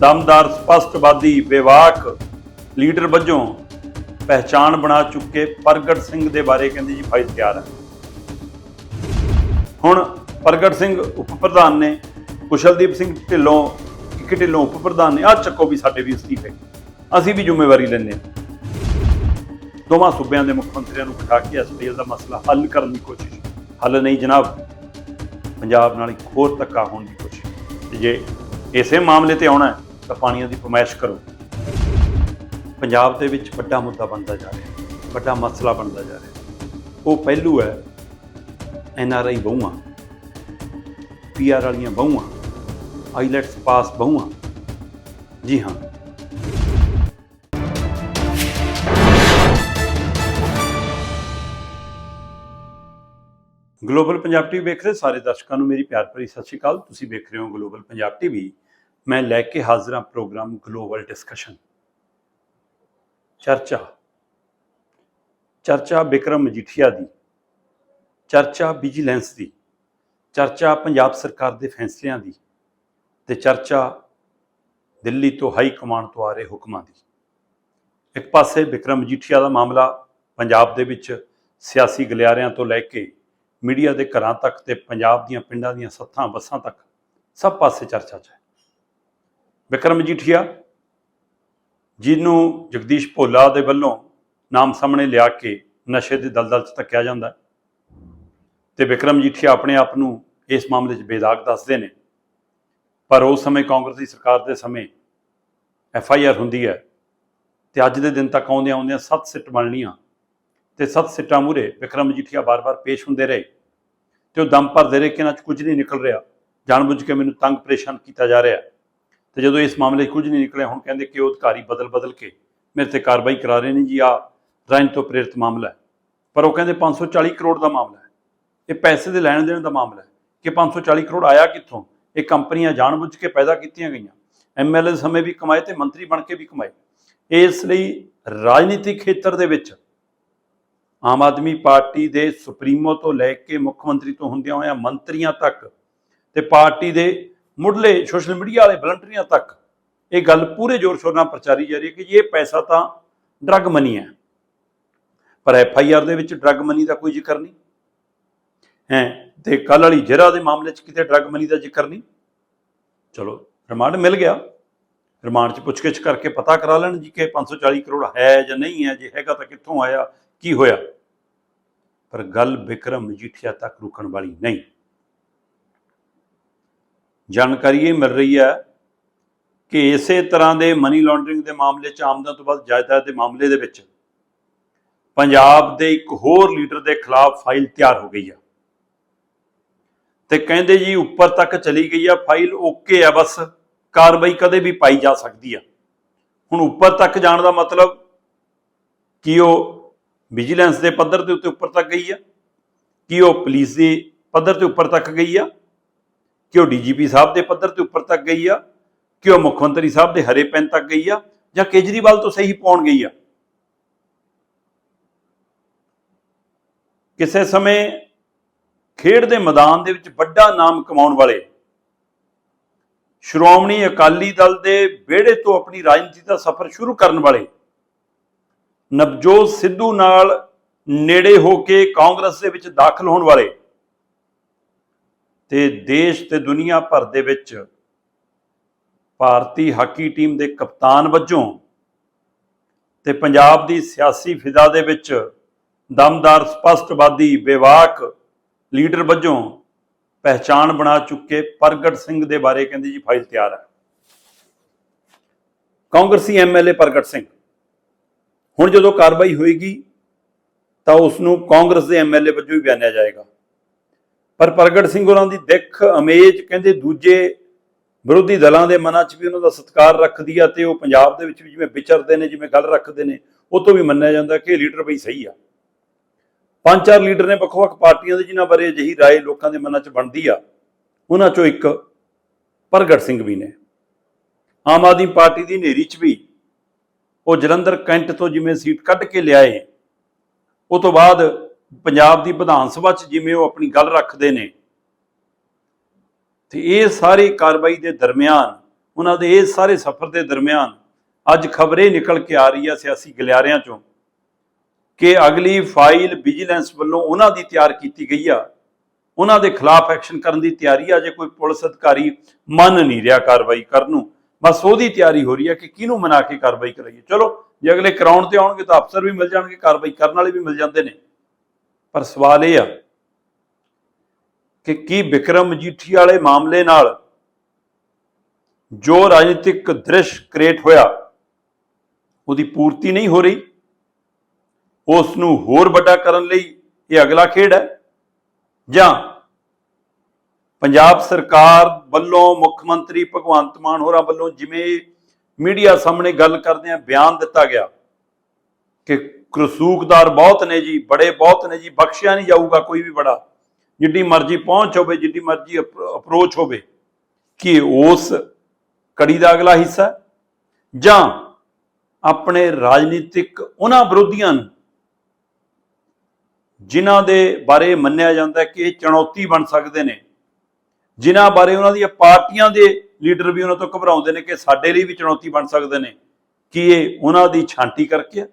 ਦਮਦਾਰ ਸਪਸ਼ਟਵਾਦੀ ਵਿਵਾਕ leader ਵਜੋਂ ਪਹਿਚਾਣ ਬਣਾ ਚੁੱਕੇ ਪ੍ਰਗਟ ਸਿੰਘ ਦੇ ਬਾਰੇ ਕਹਿੰਦੇ ਜੀ ਫਾਈਲ ਤਿਆਰ ਹੈ। ਹੁਣ ਪ੍ਰਗਟ ਸਿੰਘ ਉਪ ਪ੍ਰਧਾਨ ਨੇ ਕੁਸ਼ਲਦੀਪ ਸਿੰਘ ਢਿੱਲੋਂ ਇੱਕ ਢਿੱਲੋਂ ਉਪ ਪ੍ਰਧਾਨ ਨੇ ਆ ਚੱਕੋ ਵੀ ਸਾਡੇ ਵੀ ਅਸਤੀਫੇ। ਅਸੀਂ ਵੀ ਜ਼ਿੰਮੇਵਾਰੀ ਲੈਂਦੇ ਹਾਂ। ਦੋਵਾਂ ਸੂਬਿਆਂ ਦੇ ਮੁੱਖ ਮੰਤਰੀਆਂ ਨੂੰ ਬਿਠਾ ਕੇ ਐਸਪੀਐਲ ਦਾ ਮਸਲਾ ਹੱਲ ਕਰਨ ਦੀ ਕੋਸ਼ਿਸ਼। ਹੱਲ ਨਹੀਂ ਜਨਾਬ ਪੰਜਾਬ ਨਾਲ ਇੱਕ ਹੋਰ ਧੱਕਾ ਹੋਣ ਦੀ ਕੋਸ਼ਿਸ਼। ਜੇ ਇਸੇ ਮਾਮਲੇ ਤੇ ਆਉਣਾ ਹੈ, ਤਾਂ ਪਾਣੀਆਂ ਦੀ ਪਮਾਇਸ਼ ਕਰੋ। ਪੰਜਾਬ ਦੇ ਵਿੱਚ ਵੱਡਾ ਮੁੱਦਾ ਬਣਦਾ ਜਾ ਰਿਹਾ ਵੱਡਾ ਮਸਲਾ ਬਣਦਾ ਜਾ ਰਿਹਾ ਉਹ ਪਹਿਲੂ ਹੈ, N R I ਬਹੂਆਂ, P R ਵਾਲੀਆਂ ਬਹੂਆਂ, ਆਈਲੈਟਸ ਪਾਸ ਬਹੂਆਂ। ਜੀ ਹਾਂ। ਗਲੋਬਲ ਪੰਜਾਬ ਟੀਵੀ ਵੇਖ ਰਹੇ ਸਾਰੇ ਦਰਸ਼ਕਾਂ ਨੂੰ ਮੇਰੀ ਪਿਆਰ ਭਰੀ ਸਤਿ ਸ਼੍ਰੀ ਅਕਾਲ। ਤੁਸੀਂ ਵੇਖ ਰਹੇ ਹੋ ਗਲੋਬਲ ਪੰਜਾਬ ਟੀਵੀ ਮੈਂ ਲੈ ਕੇ ਹਾਜ਼ਰ ਹਾਂ ਪ੍ਰੋਗਰਾਮ ਗਲੋਬਲ ਡਿਸਕਸ਼ਨ। ਚਰਚਾ। ਚਰਚਾ ਵਿਕਰਮ ਮਜੀਠੀਆ ਦੀ। ਚਰਚਾ ਵਿਜੀਲੈਂਸ ਦੀ। ਚਰਚਾ ਪੰਜਾਬ ਸਰਕਾਰ ਦੇ ਫੈਸਲਿਆਂ ਦੀ। ਤੇ ਚਰਚਾ ਦਿੱਲੀ ਤੋਂ ਹਾਈ ਕਮਾਂਡ ਤੋਂ ਆ ਰਹੇ ਹੁਕਮਾਂ ਦੀ। ਇੱਕ ਪਾਸੇ ਵਿਕਰਮ ਮਜੀਠੀਆ ਦਾ ਮਾਮਲਾ ਪੰਜਾਬ ਦੇ ਵਿੱਚ ਸਿਆਸੀ ਗਲਿਆਰਿਆਂ ਤੋਂ ਲੈ ਕੇ ਮੀਡੀਆ ਦੇ ਘਰਾਂ ਤੱਕ ਤੇ ਪੰਜਾਬ ਦੀਆਂ ਪਿੰਡਾਂ ਦੀਆਂ ਸੱਥਾਂ ਬੱਸਾਂ ਤੱਕ ਸਭ ਪਾਸੇ ਚਰਚਾ 'ਚ ਹੈ। ਵਿਕਰਮ ਮਜੀਠੀਆ ਜਿਹਨੂੰ ਜਗਦੀਸ਼ ਭੋਲਾ ਦੇ ਵੱਲੋਂ ਨਾਮ ਸਾਹਮਣੇ ਲਿਆ ਕੇ ਨਸ਼ੇ ਦੇ ਦਲਦਲ 'ਚ ਧੱਕਿਆ ਜਾਂਦਾ ਹੈ। ਤੇ ਵਿਕਰਮ ਮਜੀਠੀਆ ਆਪਣੇ ਆਪ ਨੂੰ ਇਸ ਮਾਮਲੇ 'ਚ ਬੇਦਾਗ ਦੱਸਦੇ ਨੇ। ਪਰ ਉਸ ਸਮੇਂ ਕਾਂਗਰਸ ਦੀ ਸਰਕਾਰ ਦੇ ਸਮੇਂ ਐਫ ਆਈ ਆਰ ਹੁੰਦੀ ਹੈ ਤੇ ਅੱਜ ਦੇ ਦਿਨ ਤੱਕ ਆਉਂਦਿਆਂ ਆਉਂਦਿਆਂ ਸੱਤ ਸਿੱਟ ਬਣਨੀਆਂ ਤੇ ਸੱਤ ਸਿੱਟਾਂ ਮੂਰੇ ਵਿਕਰਮ ਮਜੀਠੀਆ ਬਾਰ-ਬਾਰ ਪੇਸ਼ ਹੁੰਦੇ ਰਹੇ ਤੇ ਉਹ ਦਮ ਭਰਦੇ ਰਹੇ ਕਿ ਇਹਨਾਂ 'ਚ ਕੁਝ ਨਹੀਂ ਨਿਕਲ ਰਿਹਾ। ਜਾਣਬੁੱਝ ਕੇ ਮੈਨੂੰ ਤੰਗ ਪਰੇਸ਼ਾਨ ਕੀਤਾ ਜਾ ਰਿਹਾ। ਤੇ ਜਦੋਂ ਇਸ ਮਾਮਲੇ 'ਚ ਕੁਝ ਨਹੀਂ ਨਿਕਲਿਆ, ਹੁਣ ਕਹਿੰਦੇ ਕਿ ਉਹ ਅਧਿਕਾਰੀ ਬਦਲ-ਬਦਲ ਕੇ ਮੇਰੇ ਤੇ ਕਾਰਵਾਈ ਕਰਾ ਰਹੇ ਨੇ ਜੀ ਆ ਰਾਇਨ ਤੋਂ ਪ੍ਰੇਰਿਤ ਮਾਮਲਾ ਹੈ। ਪਰ ਉਹ ਕਹਿੰਦੇ 540 ਕਰੋੜ ਦਾ ਮਾਮਲਾ ਹੈ। ਇਹ ਪੈਸੇ ਦੇ ਲੈਣ ਦੇਣ ਦਾ ਮਾਮਲਾ ਹੈ ਕਿ 540 ਕਰੋੜ ਆਇਆ ਕਿੱਥੋਂ? ਇਹ ਕੰਪਨੀਆਂ ਜਾਣਬੁੱਝ ਕੇ ਪੈਦਾ ਕੀਤੀਆਂ ਗਈਆਂ। ਐਮਐਲਏ ਸਮੇਂ ਵੀ ਕਮਾਏ ਤੇ ਮੰਤਰੀ ਬਣ ਕੇ ਵੀ ਕਮਾਏ। ਇਸ ਲਈ ਰਾਜਨੀਤਿਕ ਖੇਤਰ ਦੇ ਵਿੱਚ ਆਮ ਆਦਮੀ ਪਾਰਟੀ ਦੇ ਸੁਪਰੀਮੋ ਤੋਂ ਲੈ ਕੇ ਮੁੱਖ ਮੰਤਰੀ ਤੋਂ ਹੁੰਦਿਆਂ ਹੋਇਆਂ ਮੰਤਰੀਆਂ ਤੱਕ ਤੇ ਪਾਰਟੀ ਦੇ ਮੁੱਢਲੇ ਸੋਸ਼ਲ ਮੀਡੀਆ ਵਾਲੇ ਵਲੰਟੀਅਰਾਂ ਤੱਕ ਇਹ ਗੱਲ ਪੂਰੇ ਜ਼ੋਰ ਸ਼ੋਰ ਨਾਲ ਪ੍ਰਚਾਰੀ ਜਾ ਰਹੀ ਹੈ ਕਿ ਜੀ ਇਹ ਪੈਸਾ ਤਾਂ ਡਰੱਗ ਮਨੀ ਹੈ। ਪਰ ਐਫ ਆਈ ਆਰ ਦੇ ਵਿੱਚ ਡਰੱਗ ਮਨੀ ਦਾ ਕੋਈ ਜ਼ਿਕਰ ਨਹੀਂ। ਹੈ, ਤੇ ਕੱਲ ਵਾਲੀ ਜਰਾ ਦੇ ਮਾਮਲੇ 'ਚ ਕਿਤੇ ਡਰੱਗ ਮਨੀ ਦਾ ਜ਼ਿਕਰ ਨਹੀਂ। ਚਲੋ, ਰਿਮਾਂਡ ਮਿਲ ਗਿਆ। ਰਿਮਾਂਡ 'ਚ ਪੁੱਛਗਿੱਛ ਕਰਕੇ ਪਤਾ ਕਰਾ ਲੈਣ ਜੀ ਕਿ 540 ਕਰੋੜ ਹੈ ਜਾਂ ਨਹੀਂ ਹੈ, ਜੇ ਹੈਗਾ ਤਾਂ ਕਿੱਥੋਂ ਆਇਆ, ਕੀ ਹੋਇਆ। ਪਰ ਗੱਲ ਵਿਕਰਮ ਮਜੀਠੀਆ ਤੱਕ ਰੁਕਣ ਵਾਲੀ ਨਹੀਂ। ਜਾਣਕਾਰੀ ਇਹ ਮਿਲ ਰਹੀ ਹੈ ਕਿ ਇਸੇ ਤਰ੍ਹਾਂ ਦੇ ਮਨੀ ਲਾਂਡਰਿੰਗ ਦੇ ਮਾਮਲੇ 'ਚ ਆਮਦਨ ਤੋਂ ਵੱਧ ਜਾਇਦਾਦ ਦੇ ਮਾਮਲੇ ਦੇ ਵਿੱਚ ਪੰਜਾਬ ਦੇ ਇੱਕ ਹੋਰ ਲੀਡਰ ਦੇ ਖਿਲਾਫ ਫਾਈਲ ਤਿਆਰ ਹੋ ਗਈ ਆ। ਤੇ ਕਹਿੰਦੇ ਜੀ ਉੱਪਰ ਤੱਕ ਚਲੀ ਗਈ ਆ, ਫਾਈਲ ਓਕੇ ਆ ਬਸ, ਕਾਰਵਾਈ ਕਦੇ ਵੀ ਪਾਈ ਜਾ ਸਕਦੀ ਆ। ਹੁਣ ਉੱਪਰ ਤੱਕ ਜਾਣ ਦਾ ਮਤਲਬ ਕਿ ਉਹ ਵਿਜੀਲੈਂਸ ਦੇ ਪੱਧਰ ਦੇ ਉੱਤੇ ਉੱਪਰ ਤੱਕ ਗਈ ਆ, ਕਿ ਉਹ ਪੁਲਿਸ ਦੇ ਪੱਧਰ ਤੇ ਉੱਪਰ ਤੱਕ ਗਈ ਆ ਕਿ ਉਹ ਡੀਜੀਪੀ ਸਾਹਿਬ ਦੇ ਪੱਧਰ ਤੇ ਉੱਪਰ ਤੱਕ ਗਈ ਆ? ਕਿ ਉਹ ਮੁੱਖ ਮੰਤਰੀ ਸਾਹਿਬ ਦੇ ਹਰੇ ਪੈਨ ਤੱਕ ਗਈ ਆ? ਜਾਂ ਕੇਜਰੀਵਾਲ ਤੋਂ ਸਹੀ ਪਾਉਣ ਗਈ ਆ? ਕਿਸੇ ਸਮੇਂ ਖੇਡ ਦੇ ਮੈਦਾਨ ਦੇ ਵਿੱਚ ਵੱਡਾ ਨਾਮ ਕਮਾਉਣ ਵਾਲੇ ਸ਼੍ਰੋਮਣੀ ਅਕਾਲੀ ਦਲ ਦੇ ਵਿਹੜੇ ਤੋਂ ਆਪਣੀ ਰਾਜਨੀਤੀ ਦਾ ਸਫ਼ਰ ਸ਼ੁਰੂ ਕਰਨ ਵਾਲੇ ਨਵਜੋਤ ਸਿੱਧੂ ਨਾਲ ਨੇੜੇ ਹੋ ਕੇ ਕਾਂਗਰਸ ਦੇ ਵਿੱਚ ਦਾਖਲ ਹੋਣ ਵਾਲੇ ਤੇ ਦੇਸ਼ ਤੇ ਦੁਨੀਆ ਭਰ ਦੇ ਵਿੱਚ ਭਾਰਤੀ ਹਾਕੀ ਟੀਮ ਦੇ ਕਪਤਾਨ ਵਜੋਂ ਤੇ ਪੰਜਾਬ ਦੀ ਸਿਆਸੀ ਫਿਜ਼ਾ ਦੇ ਵਿੱਚ ਦਮਦਾਰ, ਸਪਸ਼ਟਵਾਦੀ, ਬੇਵਾਕ ਲੀਡਰ ਵਜੋਂ ਪਹਿਚਾਣ ਬਣਾ ਚੁੱਕੇ ਪ੍ਰਗਟ ਸਿੰਘ ਦੇ ਬਾਰੇ ਕਹਿੰਦੇ ਜੀ ਫਾਈਲ ਤਿਆਰ ਹੈ। ਕਾਂਗਰਸੀ ਐਮਐਲਏ ਪ੍ਰਗਟ ਸਿੰਘ। ਹੁਣ ਜਦੋਂ ਕਾਰਵਾਈ ਹੋਏਗੀ ਤਾਂ ਉਸ ਨੂੰ ਕਾਂਗਰਸ ਦੇ ਐਮਐਲਏ ਵਜੋਂ ਹੀ ਬਿਆਨਿਆ ਜਾਏਗਾ। ਪਰ ਪ੍ਰਗਟ ਸਿੰਘ ਉਹਨਾਂ ਦੀ ਦਿੱਖ ਅਮੇਜ ਕਹਿੰਦੇ ਦੂਜੇ ਵਿਰੋਧੀ ਦਲਾਂ ਦੇ ਮਨਾਂ 'ਚ ਵੀ ਉਹਨਾਂ ਦਾ ਸਤਿਕਾਰ ਰੱਖਦੀ ਆ ਤੇ ਉਹ ਪੰਜਾਬ ਦੇ ਵਿੱਚ ਵੀ ਜਿਵੇਂ ਵਿਚਰਦੇ ਨੇ ਜਿਵੇਂ ਗੱਲ ਰੱਖਦੇ ਨੇ ਉਹ ਤੋਂ ਵੀ ਮੰਨਿਆ ਜਾਂਦਾ ਕਿ ਇਹ ਲੀਡਰ ਬਈ ਸਹੀ ਆ ਪੰਜ ਚਾਰ ਲੀਡਰ ਨੇ ਵੱਖ-ਵੱਖ ਪਾਰਟੀਆਂ ਦੇ ਜਿਨ੍ਹਾਂ ਬਾਰੇ ਅਜਿਹੀ رائے ਲੋਕਾਂ ਦੇ ਮਨਾਂ 'ਚ ਬਣਦੀ ਆ ਉਹਨਾਂ 'ਚੋਂ ਇੱਕ ਪ੍ਰਗਟ ਸਿੰਘ ਵੀ ਨੇ ਆਮ ਆਦਮੀ ਪਾਰਟੀ ਦੀ ਨੇਰੀ 'ਚ ਵੀ ਉਹ ਜਲੰਧਰ ਕੈਂਟ ਤੋਂ ਜਿਵੇਂ ਸੀਟ ਕੱਢ ਕੇ ਲਿਆਏ ਉਹ ਤੋਂ ਬਾਅਦ ਪੰਜਾਬ ਦੀ ਵਿਧਾਨ ਸਭਾ 'ਚ ਜਿਵੇਂ ਉਹ ਆਪਣੀ ਗੱਲ ਰੱਖਦੇ ਨੇ, ਤੇ ਇਹ ਸਾਰੀ ਕਾਰਵਾਈ ਦੇ ਦਰਮਿਆਨ, ਉਹਨਾਂ ਦੇ ਇਹ ਸਾਰੇ ਸਫ਼ਰ ਦੇ ਦਰਮਿਆਨ ਅੱਜ ਖਬਰੇ ਨਿਕਲ ਕੇ ਆ ਰਹੀ ਆ ਸਿਆਸੀ ਗਲਿਆਰਿਆਂ ਚੋਂ ਕਿ ਅਗਲੀ ਫਾਈਲ ਵਿਜੀਲੈਂਸ ਵੱਲੋਂ ਉਹਨਾਂ ਦੀ ਤਿਆਰ ਕੀਤੀ ਗਈ ਆ। ਉਹਨਾਂ ਦੇ ਖਿਲਾਫ ਐਕਸ਼ਨ ਕਰਨ ਦੀ ਤਿਆਰੀ ਆ ਜੇ ਕੋਈ ਪੁਲਿਸ ਅਧਿਕਾਰੀ ਮੰਨ ਨਹੀਂ ਰਿਹਾ ਕਾਰਵਾਈ ਕਰਨ ਨੂੰ। ਬਸ ਉਹਦੀ ਤਿਆਰੀ ਹੋ ਰਹੀ ਹੈ ਕਿ ਕਿਹਨੂੰ ਮਨਾ ਕੇ ਕਾਰਵਾਈ ਕਰਾਈਏ। ਚਲੋ, ਜੇ ਅਗਲੇ ਕਰਾਉਣ ਤੇ ਆਉਣਗੇ ਤਾਂ ਅਫਸਰ ਵੀ ਮਿਲ ਜਾਣਗੇ, ਕਾਰਵਾਈ ਕਰਨ ਵਾਲੇ ਵੀ ਮਿਲ ਜਾਂਦੇ ਨੇ। ਪਰ ਸਵਾਲ ਇਹ ਆ ਕਿ ਕੀ ਵਿਕਰਮ ਮਜੀਠੀ ਵਾਲੇ ਮਾਮਲੇ ਨਾਲ ਜੋ ਰਾਜਨੀਤਿਕ ਦ੍ਰਿਸ਼ ਕ੍ਰੀਏਟ ਹੋਇਆ, ਉਹਦੀ ਪੂਰਤੀ ਨਹੀਂ ਹੋ ਰਹੀ ਉਸ ਨੂੰ ਹੋਰ ਵੱਡਾ ਕਰਨ ਲਈ ਇਹ ਅਗਲਾ ਖੇਡ ਹੈ? ਜਾਂ ਪੰਜਾਬ ਸਰਕਾਰ ਵੱਲੋਂ ਮੁੱਖ ਮੰਤਰੀ ਭਗਵੰਤ ਮਾਨ ਹੋਰਾਂ ਵੱਲੋਂ ਜਿਵੇਂ ਮੀਡੀਆ ਸਾਹਮਣੇ ਗੱਲ ਕਰਦੇ ਆ, ਬਿਆਨ ਦਿੱਤਾ ਗਿਆ ਕਿ ਕਸੂਕਦਾਰ ਬਹੁਤ ਨੇ ਜੀ, ਬੜੇ ਬਹੁਤ ਨੇ ਜੀ, ਬਖਸ਼ਿਆ ਨਹੀਂ ਜਾਊਗਾ ਕੋਈ ਵੀ ਬੜਾ। ਜਿੱਡੀ ਮਰਜ਼ੀ ਪਹੁੰਚ ਹੋਵੇ ਜਿੱਡੀ ਮਰਜ਼ੀ ਅਪਰੋਚ ਹੋਵੇ, ਕਿ ਉਸ ਕੜੀ ਦਾ ਅਗਲਾ ਹਿੱਸਾ ਜਾਂ ਆਪਣੇ ਰਾਜਨੀਤਿਕ ਉਹਨਾਂ ਵਿਰੋਧੀਆਂ ਨੂੰ, ਜਿਨ੍ਹਾਂ ਦੇ ਬਾਰੇ ਮੰਨਿਆ ਜਾਂਦਾ ਕਿ ਇਹ ਚੁਣੌਤੀ ਬਣ ਸਕਦੇ ਨੇ, ਜਿਨ੍ਹਾਂ ਬਾਰੇ ਉਹਨਾਂ ਦੀਆਂ ਪਾਰਟੀਆਂ ਦੇ ਲੀਡਰ ਵੀ ਉਹਨਾਂ ਤੋਂ ਘਬਰਾਉਂਦੇ ਨੇ ਕਿ ਸਾਡੇ ਲਈ ਵੀ ਚੁਣੌਤੀ ਬਣ ਸਕਦੇ ਨੇ, ਕਿ ਇਹ ਉਹਨਾਂ ਦੀ ਛਾਂਟੀ ਕਰਕੇ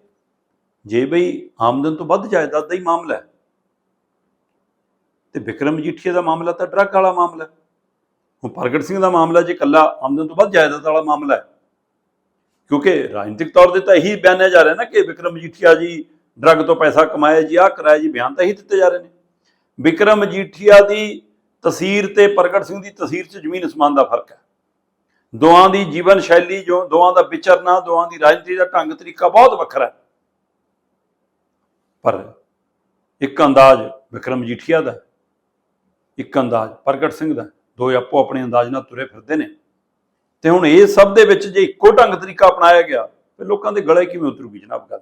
ਜੇ ਬਈ ਆਮਦਨ ਤੋਂ ਵੱਧ ਜਾਇਦਾਦ ਦਾ ਹੀ ਮਾਮਲਾ ਹੈ, ਤੇ ਵਿਕਰਮ ਮਜੀਠੀਆ ਦਾ ਮਾਮਲਾ ਤਾਂ ਡਰੱਗ ਵਾਲਾ ਮਾਮਲਾ ਹੈ। ਹੁਣ ਪ੍ਰਗਟ ਸਿੰਘ ਦਾ ਮਾਮਲਾ ਜੇ ਕੱਲਾ ਆਮਦਨ ਤੋਂ ਵੱਧ ਜਾਇਦਾਦ ਵਾਲਾ ਮਾਮਲਾ ਹੈ, ਕਿਉਂਕਿ ਰਾਜਨੀਤਿਕ ਤੌਰ ਤੇ ਤਾਂ ਇਹੀ ਬਿਆਨਿਆ ਜਾ ਰਿਹਾ ਨਾ ਕਿ ਵਿਕਰਮ ਮਜੀਠੀਆ ਜੀ ਡਰੱਗ ਤੋਂ ਪੈਸਾ ਕਮਾਇਆ ਜੀ ਆ ਕਰਾਇਆ ਜੀ, ਬਿਆਨ ਤਾਂ ਇਹੀ ਦਿੱਤੇ ਜਾ ਰਹੇ ਨੇ। ਵਿਕਰਮ ਮਜੀਠੀਆ ਦੀ ਤਸਵੀਰ ਤੇ ਪ੍ਰਗਟ ਸਿੰਘ ਦੀ ਤਸਵੀਰ 'ਚ ਜ਼ਮੀਨ ਅਸਮਾਨ ਦਾ ਫ਼ਰਕ ਹੈ। ਦੋਵਾਂ ਦੀ ਜੀਵਨ ਸ਼ੈਲੀ ਜੋ, ਦੋਵਾਂ ਦਾ ਵਿਚਰਨਾ, ਦੋਵਾਂ ਦੀ ਰਾਜਨੀਤੀ ਦਾ ਢੰਗ ਤਰੀਕਾ ਬਹੁਤ ਵੱਖਰਾ ਹੈ। ਪਰ ਇੱਕ ਅੰਦਾਜ਼ ਵਿਕਰਮ ਮਜੀਠੀਆ ਦਾ, ਇੱਕ ਅੰਦਾਜ਼ ਪ੍ਰਗਟ ਸਿੰਘ ਦਾ ਹੈ। ਦੋ ਆਪੋ ਆਪਣੇ ਅੰਦਾਜ਼ ਨਾਲ ਤੁਰੇ ਫਿਰਦੇ ਨੇ। ਤੇ ਹੁਣ ਇਹ ਸਭ ਦੇ ਵਿੱਚ ਜੇ ਇੱਕੋ ਢੰਗ ਤਰੀਕਾ ਅਪਣਾਇਆ ਗਿਆ, ਫਿਰ ਲੋਕਾਂ ਦੇ ਗਲੇ ਕਿਵੇਂ ਉਤਰੂਗੀ ਜਨਾਬ ਗੱਲ?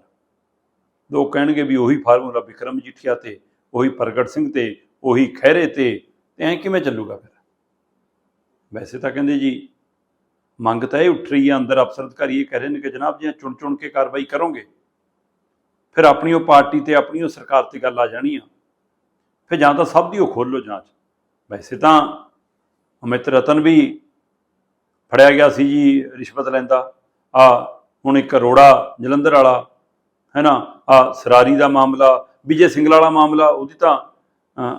ਲੋਕ ਕਹਿਣਗੇ ਵੀ ਉਹੀ ਫਾਰਮੂਲਾ ਵਿਕਰਮ ਮਜੀਠੀਆ ਤੇ, ਉਹੀ ਪ੍ਰਗਟ ਸਿੰਘ ਤੇ, ਉਹੀ ਖਹਿਰੇ ਤੇ ਤੇ ਐਂ ਕਿਵੇਂ ਚੱਲੂਗਾ ਫਿਰ? ਵੈਸੇ ਤਾਂ ਕਹਿੰਦੇ ਜੀ, ਮੰਗ ਤਾਂ ਇਹ ਉੱਠ ਰਹੀ ਹੈ ਅੰਦਰ ਅਫਸਰ ਅਧਿਕਾਰੀ ਇਹ ਕਹਿ ਰਹੇ ਨੇ ਕਿ ਜਨਾਬ ਜੀ ਚੁਣ ਚੁਣ ਕੇ ਕਾਰਵਾਈ ਕਰੋਗੇ। ਫਿਰ ਆਪਣੀ ਉਹ ਪਾਰਟੀ ਤੇ ਆਪਣੀ ਉਹ ਸਰਕਾਰ ਤੇ ਗੱਲ ਆ ਜਾਣੀ ਆ। ਫਿਰ ਜਾਂ ਤਾਂ ਸਭ ਦੀ ਉਹ ਖੋਲੋ ਜਾਂਚ। ਵੈਸੇ ਤਾਂ ਅਮਿਤ ਰਤਨ ਵੀ ਫੜਿਆ ਗਿਆ ਸੀ ਜੀ ਰਿਸ਼ਵਤ ਲੈਂਦਾ। ਆ ਹੁਣ ਇੱਕ ਅਰੋੜਾ ਜਲੰਧਰ ਵਾਲਾ, ਹੈ ਨਾ? ਆ ਸਰਾਰੀ ਦਾ ਮਾਮਲਾ, ਵਿਜੇ ਸਿੰਗਲਾ ਵਾਲਾ ਮਾਮਲਾ, ਉਹਦੀ ਤਾਂ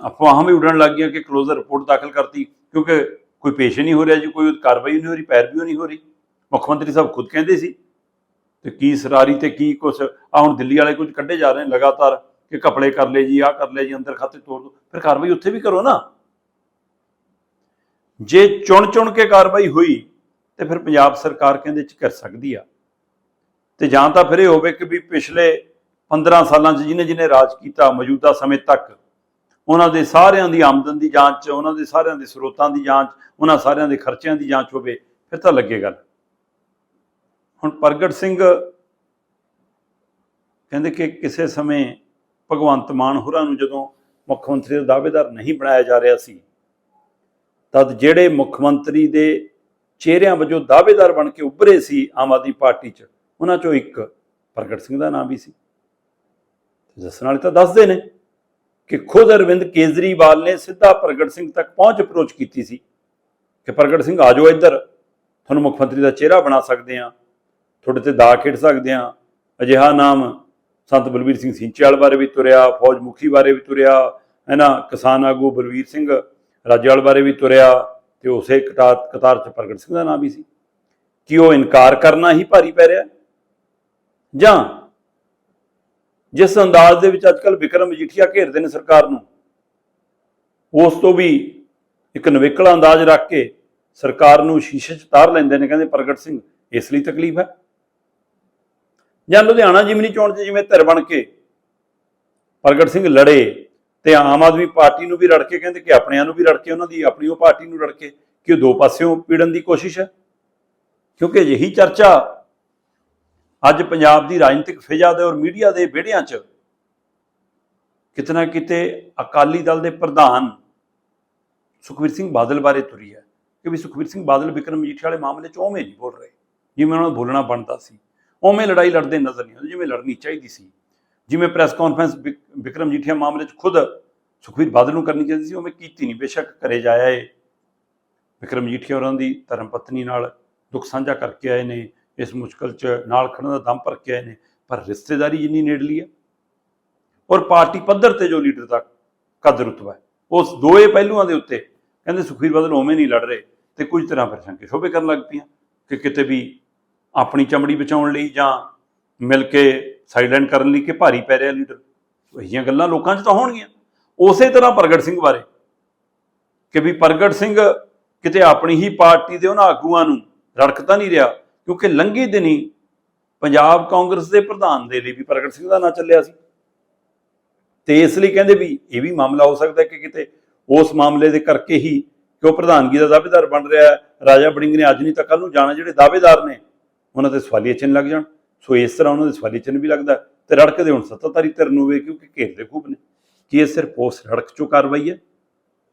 ਅਫਵਾਹਾਂ ਵੀ ਉੱਡਣ ਲੱਗ ਗਈਆਂ ਕਿ ਕਲੋਜ਼ਰ ਰਿਪੋਰਟ ਦਾਖਲ ਕਰਤੀ, ਕਿਉਂਕਿ ਕੋਈ ਪੇਸ਼ ਨਹੀਂ ਹੋ ਰਿਹਾ ਜੀ, ਕੋਈ ਕਾਰਵਾਈ ਨਹੀਂ ਹੋ ਰਹੀ ਪੈਰਵੀ ਨਹੀਂ ਹੋ ਰਹੀ। ਮੁੱਖ ਮੰਤਰੀ ਸਾਹਿਬ ਖੁਦ ਕਹਿੰਦੇ ਸੀ। ਤੇ ਕੀ ਸਰਾਰੀ ਤੇ ਕੀ ਕੁਛ? ਆ ਹੁਣ ਦਿੱਲੀ ਵਾਲੇ ਕੁਝ ਕੱਢੇ ਜਾ ਰਹੇ ਨੇ ਲਗਾਤਾਰ ਕਿ ਕਪੜੇ ਕਰ ਲਏ ਜੀ ਆ ਕਰ ਲਏ ਜੀ, ਅੰਦਰ ਖਾਤੇ ਤੋੜ ਦੋ। ਫਿਰ ਕਾਰਵਾਈ ਉੱਥੇ ਵੀ ਕਰੋ ਨਾ। ਜੇ ਚੁਣ ਚੁਣ ਕੇ ਕਾਰਵਾਈ ਹੋਈ, ਤੇ ਫਿਰ ਪੰਜਾਬ ਸਰਕਾਰ ਕਹਿੰਦੇ ਚ ਕਰ ਸਕਦੀ ਆ। ਤੇ ਜਾਂ ਤਾਂ ਫਿਰ ਇਹ ਹੋਵੇ ਕਿ ਵੀ ਪਿਛਲੇ 15 ਸਾਲਾਂ 'ਚ ਜਿਹਨੇ ਜਿਹਨੇ ਰਾਜ ਕੀਤਾ, ਮੌਜੂਦਾ ਸਮੇਂ ਤੱਕ, ਉਹਨਾਂ ਦੇ ਸਾਰਿਆਂ ਦੀ ਆਮਦਨ ਦੀ ਜਾਂਚ, ਉਹਨਾਂ ਦੇ ਸਾਰਿਆਂ ਦੇ ਸਰੋਤਾਂ ਦੀ ਜਾਂਚ, ਉਹਨਾਂ ਸਾਰਿਆਂ ਦੇ ਖਰਚਿਆਂ ਦੀ ਜਾਂਚ ਹੋਵੇ, ਫਿਰ ਤਾਂ ਲੱਗੇਗਾ ਹੁਣ ਪ੍ਰਗਟ ਸਿੰਘ ਕਹਿੰਦੇ ਕਿ ਕਿਸੇ ਸਮੇਂ ਭਗਵੰਤ ਮਾਨ ਹੋਰਾਂ ਨੂੰ ਜਦੋਂ ਮੁੱਖ ਮੰਤਰੀ ਦਾ ਦਾਅਵੇਦਾਰ ਨਹੀਂ ਬਣਾਇਆ ਜਾ ਰਿਹਾ ਸੀ, ਤਦ ਜਿਹੜੇ ਮੁੱਖ ਮੰਤਰੀ ਦੇ ਚਿਹਰਿਆਂ ਵਜੋਂ ਦਾਅਵੇਦਾਰ ਬਣ ਕੇ ਉੱਭਰੇ ਸੀ ਆਮ ਆਦਮੀ ਪਾਰਟੀ 'ਚ, ਉਹਨਾਂ 'ਚੋਂ ਇੱਕ ਪ੍ਰਗਟ ਸਿੰਘ ਦਾ ਨਾਮ ਵੀ ਸੀ। ਦੱਸਣ ਵਾਲੇ ਤਾਂ ਦੱਸਦੇ ਨੇ ਕਿ ਖੁਦ ਅਰਵਿੰਦ ਕੇਜਰੀਵਾਲ ਨੇ ਸਿੱਧਾ ਪ੍ਰਗਟ ਸਿੰਘ ਤੱਕ ਪਹੁੰਚ ਅਪਰੋਚ ਕੀਤੀ ਸੀ ਕਿ ਪ੍ਰਗਟ ਸਿੰਘ ਆ ਜਾਓ ਇੱਧਰ, ਤੁਹਾਨੂੰ ਮੁੱਖ ਮੰਤਰੀ ਦਾ ਚਿਹਰਾ ਬਣਾ ਸਕਦੇ ਆ ਤੁਹਾਡੇ ਤੇ ਦਾ ਖੇਡ ਸਕਦੇ ਆ ਅਜਿਹਾ ਨਾਮ ਸੰਤ ਬਲਬੀਰ ਸਿੰਘ ਸਿੰਚਿਆਲ ਬਾਰੇ ਵੀ ਤੁਰਿਆ, ਫੌਜ ਮੁਖੀ ਬਾਰੇ ਵੀ ਤੁਰਿਆ ਹੈ ਨਾ ਕਿਸਾਨ ਆਗੂ ਬਲਵੀਰ ਸਿੰਘ ਰਾਜੇਵਾਲ ਬਾਰੇ ਵੀ ਤੁਰਿਆ ਤੇ ਉਸੇ ਕਤਾਰ ਕਤਾਰ ਚ ਪ੍ਰਗਟ ਸਿੰਘ ਦਾ ਨਾਮ ਵੀ ਸੀ। ਕਿ ਉਹ ਇਨਕਾਰ ਕਰਨਾ ਹੀ ਭਾਰੀ ਪੈ ਰਿਹਾ? ਜਾਂ ਜਿਸ ਅੰਦਾਜ਼ ਦੇ ਵਿੱਚ ਅੱਜਕੱਲ ਵਿਕਰਮ ਮਜੀਠੀਆ ਘੇਰਦੇ ਨੇ ਸਰਕਾਰ ਨੂੰ, ਉਸ ਤੋਂ ਵੀ ਇੱਕ ਨਵੇਕਲਾ ਅੰਦਾਜ਼ ਰੱਖ ਕੇ ਸਰਕਾਰ ਨੂੰ ਸ਼ੀਸ਼ੇ 'ਚ ਤਾਰ ਲੈਂਦੇ ਨੇ, ਕਹਿੰਦੇ ਪ੍ਰਗਟ ਸਿੰਘ, ਇਸ ਲਈ ਤਕਲੀਫ ਹੈ। ਜਾਂ ਲੁਧਿਆਣਾ ਜਿਮਨੀ ਚੋਣ 'ਚ ਜਿਵੇਂ ਧਿਰ ਬਣ ਕੇ ਪ੍ਰਗਟ ਸਿੰਘ ਲੜੇ ਤੇ ਆਮ ਆਦਮੀ ਪਾਰਟੀ ਨੂੰ ਵੀ ਰੜ ਕੇ ਕਹਿੰਦੇ ਕਿ ਆਪਣਿਆਂ ਨੂੰ ਵੀ ਰੜ ਕੇ, ਉਹਨਾਂ ਦੀ ਆਪਣੀ ਉਹ ਪਾਰਟੀ ਨੂੰ ਰੜ ਕੇ ਕਿ ਉਹ ਦੋ ਪਾਸਿਓਂ ਪੀੜਨ ਦੀ ਕੋਸ਼ਿਸ਼ ਹੈ। ਕਿਉਂਕਿ ਅਜਿਹੀ ਚਰਚਾ ਅੱਜ ਪੰਜਾਬ ਦੀ ਰਾਜਨੀਤਿਕ ਫਿਜ਼ਾ ਦੇ ਔਰ ਮੀਡੀਆ ਦੇ ਵਿਹੜਿਆਂ 'ਚ ਕਿਤਨਾ ਕਿਤੇ ਅਕਾਲੀ ਦਲ ਦੇ ਪ੍ਰਧਾਨ ਸੁਖਵੀਰ ਸਿੰਘ ਬਾਦਲ ਬਾਰੇ ਤੁਰੀ ਹੈ ਕਿ ਵੀ ਸੁਖਵੀਰ ਸਿੰਘ ਬਾਦਲ ਵਿਕਰਮ ਮਜੀਠੀਆ ਵਾਲੇ ਮਾਮਲੇ 'ਚ ਉਵੇਂ ਨਹੀਂ ਬੋਲ ਰਹੇ, ਜਿਵੇਂ ਉਹਨਾਂ ਨੂੰ ਬੋਲਣਾ ਬਣਦਾ ਸੀ। ਉਵੇਂ ਲੜਾਈ ਲੜਦੇ ਨਜ਼ਰ ਨਹੀਂ ਆਉਂਦੇ, ਜਿਵੇਂ ਲੜਨੀ ਚਾਹੀਦੀ ਸੀ। ਜਿਵੇਂ ਪ੍ਰੈਸ ਕਾਨਫਰੰਸ ਵਿਕ- ਵਿਕਰਮ ਮਜੀਠੀਆ ਮਾਮਲੇ 'ਚ ਖੁਦ ਸੁਖਵੀਰ ਬਾਦਲ ਨੂੰ ਕਰਨੀ ਚਾਹੀਦੀ ਸੀ, ਉਵੇਂ ਕੀਤੀ ਨਹੀਂ, ਬੇਸ਼ੱਕ ਕਰੇ ਜਾਇਆ ਏ ਵਿਕਰਮ ਮਜੀਠੀਆ ਹੋਰਾਂ ਦੀ ਧਰਮ ਪਤਨੀ ਨਾਲ ਦੁੱਖ ਸਾਂਝਾ ਕਰਕੇ ਆਏ ਨੇ, ਇਸ ਮੁਸ਼ਕਲ 'ਚ ਨਾਲ ਖੜਨ ਦਾ ਦਮ ਭਰ ਕੇ ਆਏ ਨੇ, ਪਰ ਰਿਸ਼ਤੇਦਾਰੀ ਜਿੰਨੀ ਨੇੜਲੀ ਹੈ ਔਰ ਪਾਰਟੀ ਪੱਧਰ ਤੇ ਜੋ ਲੀਡਰ ਦਾ ਕਦਰ ਰੁਤਬਾ ਹੈ, ਉਸ ਦੋਏ ਪਹਿਲੂਆਂ ਦੇ ਉੱਤੇ ਕਹਿੰਦੇ ਸੁਖਬੀਰ ਬਾਦਲ ਉਵੇਂ ਨਹੀਂ ਲੜ ਰਹੇ ਤੇ ਕੁਝ ਤਰ੍ਹਾਂ ਫਿਰ ਸ਼ੰਕੇ ਸ਼ੋਭੇ ਕਰਨ ਲੱਗ ਪਈਆਂ ਕਿ ਕਿਤੇ ਵੀ ਆਪਣੀ ਚਮੜੀ ਬਚਾਉਣ ਲਈ ਜਾਂ ਮਿਲ ਕੇ ਸਾਈਲੈਂਟ ਕਰਨ ਲਈ ਕਿ ਭਾਰੀ ਪੈ ਰਿਹਾ ਲੀਡਰ ਇਹੀਆਂ ਗੱਲਾਂ ਲੋਕਾਂ 'ਚ ਤਾਂ ਹੋਣਗੀਆਂ। ਉਸੇ ਤਰ੍ਹਾਂ ਪ੍ਰਗਟ ਸਿੰਘ ਬਾਰੇ ਕਿ ਵੀ ਪ੍ਰਗਟ ਸਿੰਘ ਕਿਤੇ ਆਪਣੀ ਹੀ ਪਾਰਟੀ ਦੇ ਉਹਨਾਂ ਆਗੂਆਂ ਨੂੰ ਰੜਕਦਾ ਨਹੀਂ ਰਿਹਾ, ਕਿਉਂਕਿ ਲੰਘੇ ਦਿਨੀ ਪੰਜਾਬ ਕਾਂਗਰਸ ਦੇ ਪ੍ਰਧਾਨ ਦੇ ਲਈ ਵੀ ਪ੍ਰਗਟ ਸਿੰਘ ਦਾ ਨਾਂ ਚੱਲਿਆ ਸੀ। ਤੇ ਇਸ ਲਈ ਕਹਿੰਦੇ ਵੀ ਇਹ ਵੀ ਮਾਮਲਾ ਹੋ ਸਕਦਾ ਕਿ ਕਿਤੇ ਉਸ ਮਾਮਲੇ ਦੇ ਕਰਕੇ ਹੀ ਕਿ ਉਹ ਪ੍ਰਧਾਨਗੀ ਦਾ ਦਾਅਵੇਦਾਰ ਬਣ ਰਿਹਾ ਰਾਜਾ ਬੜਿੰਗ ਨੇ ਅੱਜ ਨਹੀਂ ਤਾਂ ਕੱਲ ਨੂੰ ਜਾਣਾ, ਜਿਹੜੇ ਦਾਅਵੇਦਾਰ ਨੇ ਉਹਨਾਂ ਦੇ ਸਵਾਲੀਏ ਚਿੰਨ੍ਹ ਲੱਗ ਜਾਣ। ਸੋ ਇਸ ਤਰ੍ਹਾਂ ਉਹਨਾਂ ਦੇ ਸਵਾਲੀਆ ਚਿੰਨ੍ਹ ਵੀ ਲੱਗਦਾ ਤੇ ਰੜਕਦੇ ਹੁਣ ਸੱਤਾਧਾਰੀ ਧਿਰ ਨੂੰ ਵੇ ਕਿਉਂਕਿ ਘੇਰਦੇ ਖੂਬ ਨੇ। ਕਿ ਇਹ ਸਿਰਫ ਉਸ ਰੜਕ ਚੋਂ ਕਾਰਵਾਈ ਹੈ?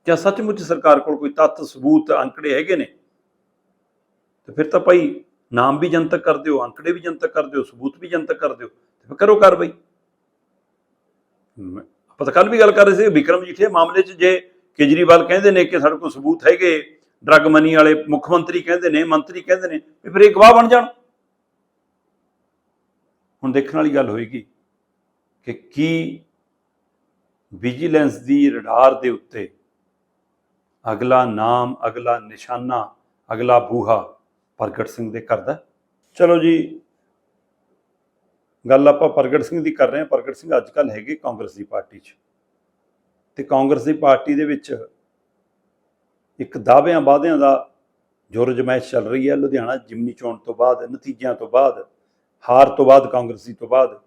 ਜਾਂ ਸੱਚਮੁੱਚ ਸਰਕਾਰ ਕੋਲ ਕੋਈ ਤੱਤ, ਸਬੂਤ, ਅੰਕੜੇ ਹੈਗੇ ਨੇ? ਤੇ ਫਿਰ ਤਾਂ ਭਾਈ ਨਾਮ ਵੀ ਜਨਤਕ ਕਰ ਦਿਓ, ਅੰਕੜੇ ਵੀ ਜਨਤਕ ਕਰ ਦਿਓ, ਸਬੂਤ ਵੀ ਜਨਤਕ ਕਰ ਦਿਓ, ਤੇ ਫਿਰ ਕਰੋ ਕਾਰਵਾਈ। ਆਪਾਂ ਤਾਂ ਕੱਲ ਵੀ ਗੱਲ ਕਰ ਰਹੇ ਸੀ, ਵਿਕਰਮ ਜੀਠੇ ਮਾਮਲੇ 'ਚ ਜੇ ਕੇਜਰੀਵਾਲ ਕਹਿੰਦੇ ਨੇ ਕਿ ਸਾਡੇ ਕੋਲ ਸਬੂਤ ਹੈਗੇ, ਡਰੱਗ ਮਨੀ ਵਾਲੇ ਮੁੱਖ ਮੰਤਰੀ ਕਹਿੰਦੇ ਨੇ, ਮੰਤਰੀ ਕਹਿੰਦੇ ਨੇ, ਵੀ ਫਿਰ ਇਹ ਗਵਾਹ ਬਣ ਜਾਣ। ਹੁਣ ਦੇਖਣ ਵਾਲੀ ਗੱਲ ਹੋਏਗੀ ਕਿ ਕੀ ਵਿਜੀਲੈਂਸ ਦੀ ਰਡਾਰ ਦੇ ਉੱਤੇ ਅਗਲਾ ਨਾਮ, ਅਗਲਾ ਨਿਸ਼ਾਨਾ, ਅਗਲਾ ਬੂਹਾ ਪ੍ਰਗਟ ਸਿੰਘ ਦੇ ਕਰਦਾ ਚਲੋ ਜੀ, ਗੱਲ ਆਪਾਂ ਪ੍ਰਗਟ ਸਿੰਘ ਦੀ ਕਰ ਰਹੇ ਹਾਂ। ਪ੍ਰਗਟ ਸਿੰਘ ਅੱਜ ਕੱਲ ਹੈਗੇ ਕਾਂਗਰਸ ਦੀ ਪਾਰਟੀ 'ਚ। ਤੇ ਕਾਂਗਰਸ ਦੀ ਪਾਰਟੀ ਦੇ ਵਿੱਚ ਇੱਕ ਦਾਅਵਿਆਂ ਵਾਅਦਿਆਂ ਦਾ ਜੋਰ ਜਮਾਇਸ਼ ਚੱਲ ਰਹੀ ਹੈ। ਲੁਧਿਆਣਾ, ਜਿਮਨੀ ਚੋਣ ਤੋਂ ਬਾਅਦ, ਨਤੀਜਿਆਂ ਤੋਂ ਬਾਅਦ ਹਾਰ ਤੋਂ ਬਾਅਦ, ਕਾਂਗਰਸੀ ਤੋਂ ਬਾਅਦ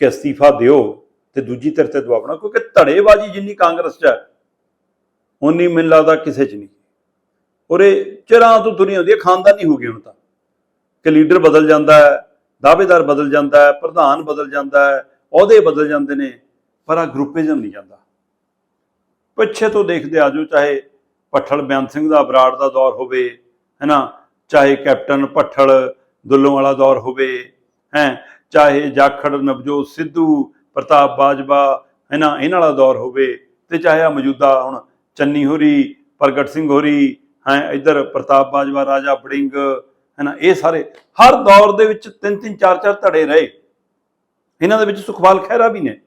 ਕਿ ਅਸਤੀਫਾ ਦਿਓ ਤੇ ਦੂਜੀ ਧਿਰ ਤੇ ਦਬਾਅ ਕਿਉਂਕਿ ਧੜੇਬਾਜ਼ੀ ਜਿੰਨੀ ਕਾਂਗਰਸ 'ਚ ਹੈ ਉਨੀ ਮੈਨੂੰ ਲੱਗਦਾ ਕਿਸੇ 'ਚ ਨਹੀਂ। ਔਰ ਇਹ ਚਿਰਾਂ ਤੋਂ ਦੁਨੀਆ ਹੁੰਦੀ ਹੈ, ਖਾਨਦਾਨੀ ਹੋ ਗਈ ਹੁਣ ਤਾਂ। ਕਿ ਲੀਡਰ ਬਦਲ ਜਾਂਦਾ ਹੈ, ਦਾਅਵੇਦਾਰ ਬਦਲ ਜਾਂਦਾ ਹੈ, ਪ੍ਰਧਾਨ ਬਦਲ ਜਾਂਦਾ ਹੈ, ਅਹੁਦੇ ਬਦਲ ਜਾਂਦੇ ਨੇ, ਪਰ ਆ ਗਰੁੱਪਿਜ਼ਮ ਨਹੀਂ ਜਾਂਦਾ। ਪਿੱਛੇ ਤੋਂ ਦੇਖਦੇ ਆਜੋ ਚਾਹੇ ਪੱਠਲ ਬਿਆਨ ਸਿੰਘ ਦਾ ਬਰਾੜ ਦਾ ਦੌਰ ਹੋਵੇ, ਹੈਨਾ, ਚਾਹੇ ਕੈਪਟਨ ਪੱਠਲ ਦੁੱਲੋਂ ਵਾਲਾ ਦੌਰ ਹੋਵੇ ਹੈ ਚਾਹੇ ਜਾਖੜ, ਨਵਜੋਤ ਸਿੱਧੂ, ਪ੍ਰਤਾਪ ਬਾਜਵਾ, ਹੈਨਾ, ਇਹਨਾਂ ਵਾਲਾ ਦੌਰ ਹੋਵੇ ਤੇ ਚਾਹੇ ਆ ਮੌਜੂਦਾ ਹੁਣ ਚੰਨੀ ਹੋਰੀ, ਪ੍ਰਗਟ ਸਿੰਘ ਹੋਰੀ, ਹੈ, ਇੱਧਰ ਪ੍ਰਤਾਪ ਬਾਜਵਾ, ਰਾਜਾ ਬੜਿੰਗ ਹੈਨਾ, ਇਹ ਸਾਰੇ ਹਰ ਦੌਰ ਦੇ ਵਿੱਚ ਤਿੰਨ ਤਿੰਨ ਚਾਰ ਚਾਰ ਧੜੇ ਰਹੇ। ਇਹਨਾਂ ਦੇ ਵਿੱਚ ਸੁਖਵਾਲ ਖਹਿਰਾ ਵੀ ਨੇ।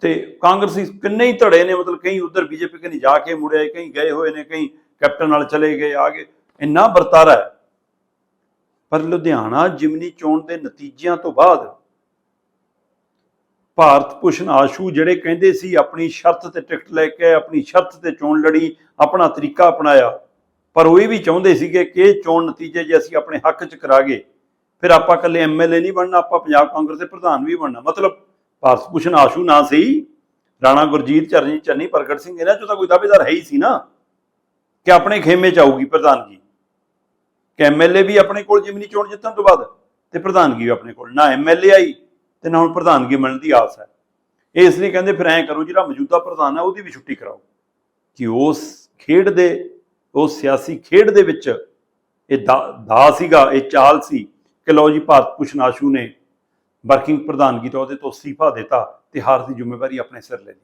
ਤੇ ਕਾਂਗਰਸੀ ਕਿੰਨੇ ਹੀ ਧੜੇ ਨੇ, ਮਤਲਬ ਕਈ ਉਧਰ ਬੀਜੇਪੀ ਕਨੀ ਜਾ ਕੇ ਮੁੜਿਆ, ਕਈ ਗਏ ਹੋਏ ਨੇ, ਕਈ ਕੈਪਟਨ ਨਾਲ ਚਲੇ ਗਏ, ਆ ਗਏ। ਇੰਨਾ ਵਰਤਾਰਾ ਹੈ। ਪਰ ਲੁਧਿਆਣਾ ਜਿਮਨੀ ਚੋਣ ਦੇ ਨਤੀਜਿਆਂ ਤੋਂ ਬਾਅਦ ਭਾਰਤ ਭੂਸ਼ਣ ਆਸ਼ੂ ਜਿਹੜੇ ਕਹਿੰਦੇ ਸੀ ਆਪਣੀ ਸ਼ਰਤ ਤੇ ਟਿਕਟ ਲੈ ਕੇ ਆਪਣੀ ਸ਼ਰਤ ਤੇ ਚੋਣ ਲੜੀ, ਆਪਣਾ ਤਰੀਕਾ ਅਪਣਾਇਆ, ਪਰ ਉਹ ਇਹ ਵੀ ਚਾਹੁੰਦੇ ਸੀਗੇ ਕਿ ਇਹ ਚੋਣ ਨਤੀਜੇ ਜੇ ਅਸੀਂ ਆਪਣੇ ਹੱਕ 'ਚ ਕਰਾਗੇ, ਫਿਰ ਆਪਾਂ ਇਕੱਲੇ ਐਮਐਲਏ ਨਹੀਂ ਬਣਨਾ, ਆਪਾਂ ਪੰਜਾਬ ਕਾਂਗਰਸ ਦੇ ਪ੍ਰਧਾਨ ਵੀ ਬਣਨਾ। ਮਤਲਬ ਭਾਰਤ ਭੂਸ਼ਣ ਆਸ਼ੂ ਨਾ ਸੀ, ਰਾਣਾ ਗੁਰਜੀਤ ਚਰਨਜੀਤ ਚੰਨੀ ਪ੍ਰਗਟ ਸਿੰਘ, ਇਹਨਾਂ ਚੋਂ ਤਾਂ ਕੋਈ ਦਾਅਵੇਦਾਰ ਹੈ ਹੀ ਸੀ ਨਾ, ਕਿ ਆਪਣੇ ਖੇਮੇ 'ਚ ਆਊਗੀ ਪ੍ਰਧਾਨਗੀ। ਕਿ ਐਮਐਲਏ ਵੀ ਆਪਣੇ ਕੋਲ ਜਿਮਨੀ ਚੋਣ ਜਿੱਤਣ ਤੋਂ ਬਾਅਦ ਤੇ ਪ੍ਰਧਾਨਗੀ ਵੀ ਆਪਣੇ ਕੋਲ। ਨਾ ਐਮਐਲਏ ਆਈ ਤੇ ਨਾ ਹੁਣ ਪ੍ਰਧਾਨਗੀ ਮਿਲਣ ਦੀ ਆਸ ਹੈ। ਇਹ ਇਸ ਲਈ ਕਹਿੰਦੇ ਫਿਰ ਐਂ ਕਰੋ, ਜਿਹੜਾ ਮੌਜੂਦਾ ਪ੍ਰਧਾਨ ਹੈ ਉਹਦੀ ਵੀ ਛੁੱਟੀ ਕਰਾਓ। ਕਿ ਉਸ ਖੇਡ ਦੇ, ਉਸ ਸਿਆਸੀ ਖੇਡ ਦੇ ਵਿੱਚ ਇਹ ਦਾ ਦਾ ਸੀਗਾ, ਇਹ ਚਾਲ ਸੀ ਕਿ ਲਓ ਜੀ ਭਾਰਤ ਭੂਸ਼ਣ ਆਸ਼ੂ ਨੇ ਵਰਕਿੰਗ ਪ੍ਰਧਾਨਗੀ ਤੋਂ ਉਹਦੇ ਤੋਂ ਅਸਤੀਫਾ ਦਿੱਤਾ ਤੇ ਹਾਰ ਦੀ ਜ਼ਿੰਮੇਵਾਰੀ ਆਪਣੇ ਸਿਰ ਲੈ ਲਈ।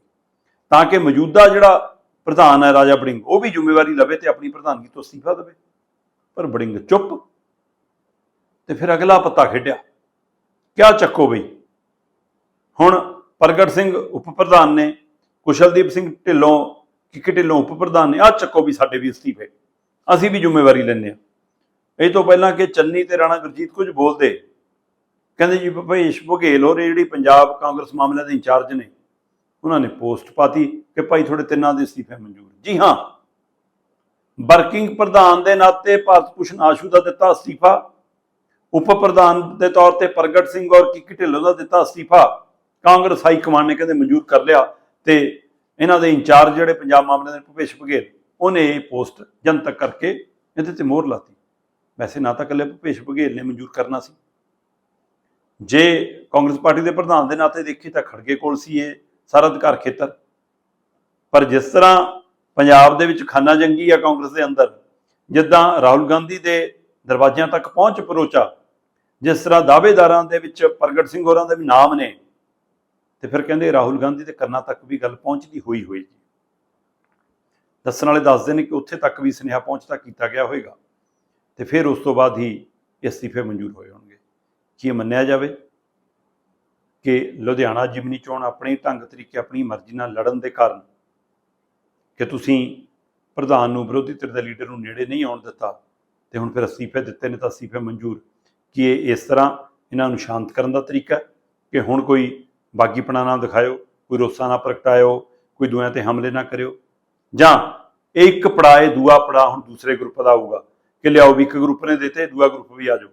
ਤਾਂ ਕਿ ਮੌਜੂਦਾ ਜਿਹੜਾ ਪ੍ਰਧਾਨ ਹੈ ਰਾਜਾ ਬੜਿੰਗ ਉਹ ਵੀ ਜ਼ਿੰਮੇਵਾਰੀ ਲਵੇ ਤੇ ਆਪਣੀ ਪ੍ਰਧਾਨਗੀ ਤੋਂ ਅਸਤੀਫਾ ਦੇਵੇ। ਪਰ ਬੜਿੰਗ ਚੁੱਪ। ਤੇ ਫਿਰ ਅਗਲਾ ਪੱਤਾ ਖੇਡਿਆ। ਕਿਆ ਚੱਕੋ ਬਈ? ਹੁਣ ਪ੍ਰਗਟ ਸਿੰਘ ਉਪ ਪ੍ਰਧਾਨ ਨੇ, ਕੁਸ਼ਲਦੀਪ ਸਿੰਘ ਢਿੱਲੋਂ, ਕਿੱਕ ਢਿੱਲੋਂ ਉਪ ਪ੍ਰਧਾਨ ਨੇ ਆ ਚੱਕੋ ਵੀ ਸਾਡੇ ਵੀ ਅਸਤੀਫੇ। ਅਸੀਂ ਵੀ ਜ਼ਿੰਮੇਵਾਰੀ ਲੈਂਦੇ ਆ ਇਹ ਤੋਂ ਪਹਿਲਾਂ ਕਿ ਚੰਨੀ ਤੇ ਰਾਣਾ ਗੁਰਜੀਤ ਕੁਝ ਬੋਲਦੇ। ਕਹਿੰਦੇ ਜੀ, ਭਵੇਸ਼ ਬਘੇਲ ਹੋਰ ਜਿਹੜੀ ਪੰਜਾਬ ਕਾਂਗਰਸ ਮਾਮਲਿਆਂ ਦੇ ਇੰਚਾਰਜ ਨੇ, ਉਹਨਾਂ ਨੇ ਪੋਸਟ ਪਾਤੀ ਕਿ ਭਾਈ ਤੁਹਾਡੇ ਤਿੰਨਾਂ ਦੇ ਅਸਤੀਫੇ ਮਨਜ਼ੂਰ। ਜੀ ਹਾਂ ਵਰਕਿੰਗ ਪ੍ਰਧਾਨ ਦੇ ਨਾਤੇ ਭਾਰਤ ਭੂਸ਼ਣ ਆਸ਼ੂ ਦਾ ਦਿੱਤਾ ਅਸਤੀਫਾ। ਉਪ ਪ੍ਰਧਾਨ ਦੇ ਤੌਰ ਤੇ ਪ੍ਰਗਟ ਸਿੰਘ ਔਰ ਕਿੱਕ ਢਿੱਲੋਂ ਦਾ ਦਿੱਤਾ ਅਸਤੀਫਾ। ਕਾਂਗਰਸ ਹਾਈ ਕਮਾਂਡ ਨੇ ਕਹਿੰਦੇ ਮਨਜ਼ੂਰ ਕਰ ਲਿਆ ਤੇ ਇਹਨਾਂ ਦੇ ਇੰਚਾਰਜ ਜਿਹੜੇ ਪੰਜਾਬ ਮਾਮਲਿਆਂ ਦੇ ਭੁਪੇਸ਼ ਬਘੇਲ ਉਹਨੇ ਇਹ ਪੋਸਟ ਜਨਤਕ ਕਰਕੇ ਇਹਦੇ ਤੇ ਮੋਹਰ ਲਾਤੀ। ਵੈਸੇ ਨਾ ਤਾਂ ਇਕੱਲੇ ਭੁਪੇਸ਼ ਬਘੇਲ ਨੇ ਮਨਜ਼ੂਰ ਕਰਨਾ ਸੀ। ਜੇ ਕਾਂਗਰਸ ਪਾਰਟੀ ਦੇ ਪ੍ਰਧਾਨ ਦੇ ਨਾਤੇ ਦੇਖੀ ਤਾਂ ਖੜਗੇ ਕੋਲ ਸੀ ਇਹ, ਸਾਰਾ ਅਧਿਕਾਰ ਖੇਤਰ। ਪਰ ਜਿਸ ਤਰ੍ਹਾਂ ਪੰਜਾਬ ਦੇ ਵਿੱਚ ਖਾਨਾ ਜੰਗੀ ਆ ਕਾਂਗਰਸ ਦੇ ਅੰਦਰ, ਜਿੱਦਾਂ ਰਾਹੁਲ ਗਾਂਧੀ ਦੇ ਦਰਵਾਜ਼ਿਆਂ ਤੱਕ ਪਹੁੰਚ ਪਰੋਚਾ, ਜਿਸ ਤਰ੍ਹਾਂ ਦਾਅਵੇਦਾਰਾਂ ਦੇ ਵਿੱਚ ਪ੍ਰਗਟ ਸਿੰਘ ਹੋਰਾਂ ਦੇ ਵੀ ਨਾਮ ਨੇ, ਤੇ ਫਿਰ ਕਹਿੰਦੇ ਰਾਹੁਲ ਗਾਂਧੀ ਦੇ ਕੰਨਾਂ ਤੱਕ ਵੀ ਗੱਲ ਪਹੁੰਚਦੀ ਹੋਈ ਹੋਏਗੀ ਦੱਸਣ ਵਾਲੇ ਦੱਸਦੇ ਨੇ ਕਿ ਉੱਥੇ ਤੱਕ ਵੀ ਸੁਨੇਹਾ ਪਹੁੰਚਦਾ ਕੀਤਾ ਗਿਆ ਹੋਵੇਗਾ ਤੇ ਫਿਰ ਉਸ ਤੋਂ ਬਾਅਦ ਹੀ ਇਹ ਅਸਤੀਫੇ ਮਨਜ਼ੂਰ ਹੋਏ ਹੋਣਗੇ। ਕੀ ਇਹ ਮੰਨਿਆ ਜਾਵੇ ਕਿ ਲੁਧਿਆਣਾ ਜਿਮਨੀ ਚੋਣ ਆਪਣੇ ਢੰਗ ਤਰੀਕੇ ਆਪਣੀ ਮਰਜ਼ੀ ਨਾਲ ਲੜਨ ਦੇ ਕਾਰਨ ਕਿ ਤੁਸੀਂ ਪ੍ਰਧਾਨ ਨੂੰ, ਵਿਰੋਧੀ ਧਿਰ ਦੇ ਲੀਡਰ ਨੂੰ ਨੇੜੇ ਨਹੀਂ ਆਉਣ ਦਿੱਤਾ ਤੇ ਹੁਣ ਫਿਰ ਅਸਤੀਫੇ ਦਿੱਤੇ ਨੇ ਤਾਂ ਅਸਤੀਫੇ ਮਨਜ਼ੂਰ। ਕਿ ਇਹ ਇਸ ਤਰ੍ਹਾਂ ਇਹਨਾਂ ਨੂੰ ਸ਼ਾਂਤ ਕਰਨ ਦਾ ਤਰੀਕਾ ਕਿ ਹੁਣ ਕੋਈ ਬਾਗੀਪਣਾ ਨਾ ਦਿਖਾਇਓ, ਕੋਈ ਰੋਸਾ ਨਾ ਪ੍ਰਗਟਾਇਓ, ਕੋਈ ਦੂਆਂ ਤੇ ਹਮਲੇ ਨਾ ਕਰਿਓ? ਜਾਂ ਇਹ ਇੱਕ ਪੜਾਏ ਦੂਆ ਪੜਾ ਹੁਣ ਦੂਸਰੇ ਗਰੁੱਪ ਦਾ ਆਊਗਾ ਕਿ ਲਿਆਓ ਵੀ ਇੱਕ ਗਰੁੱਪ ਨੇ ਦਿੱਤੇ, ਦੂਆ ਗਰੁੱਪ ਵੀ ਆ ਜਾਓ।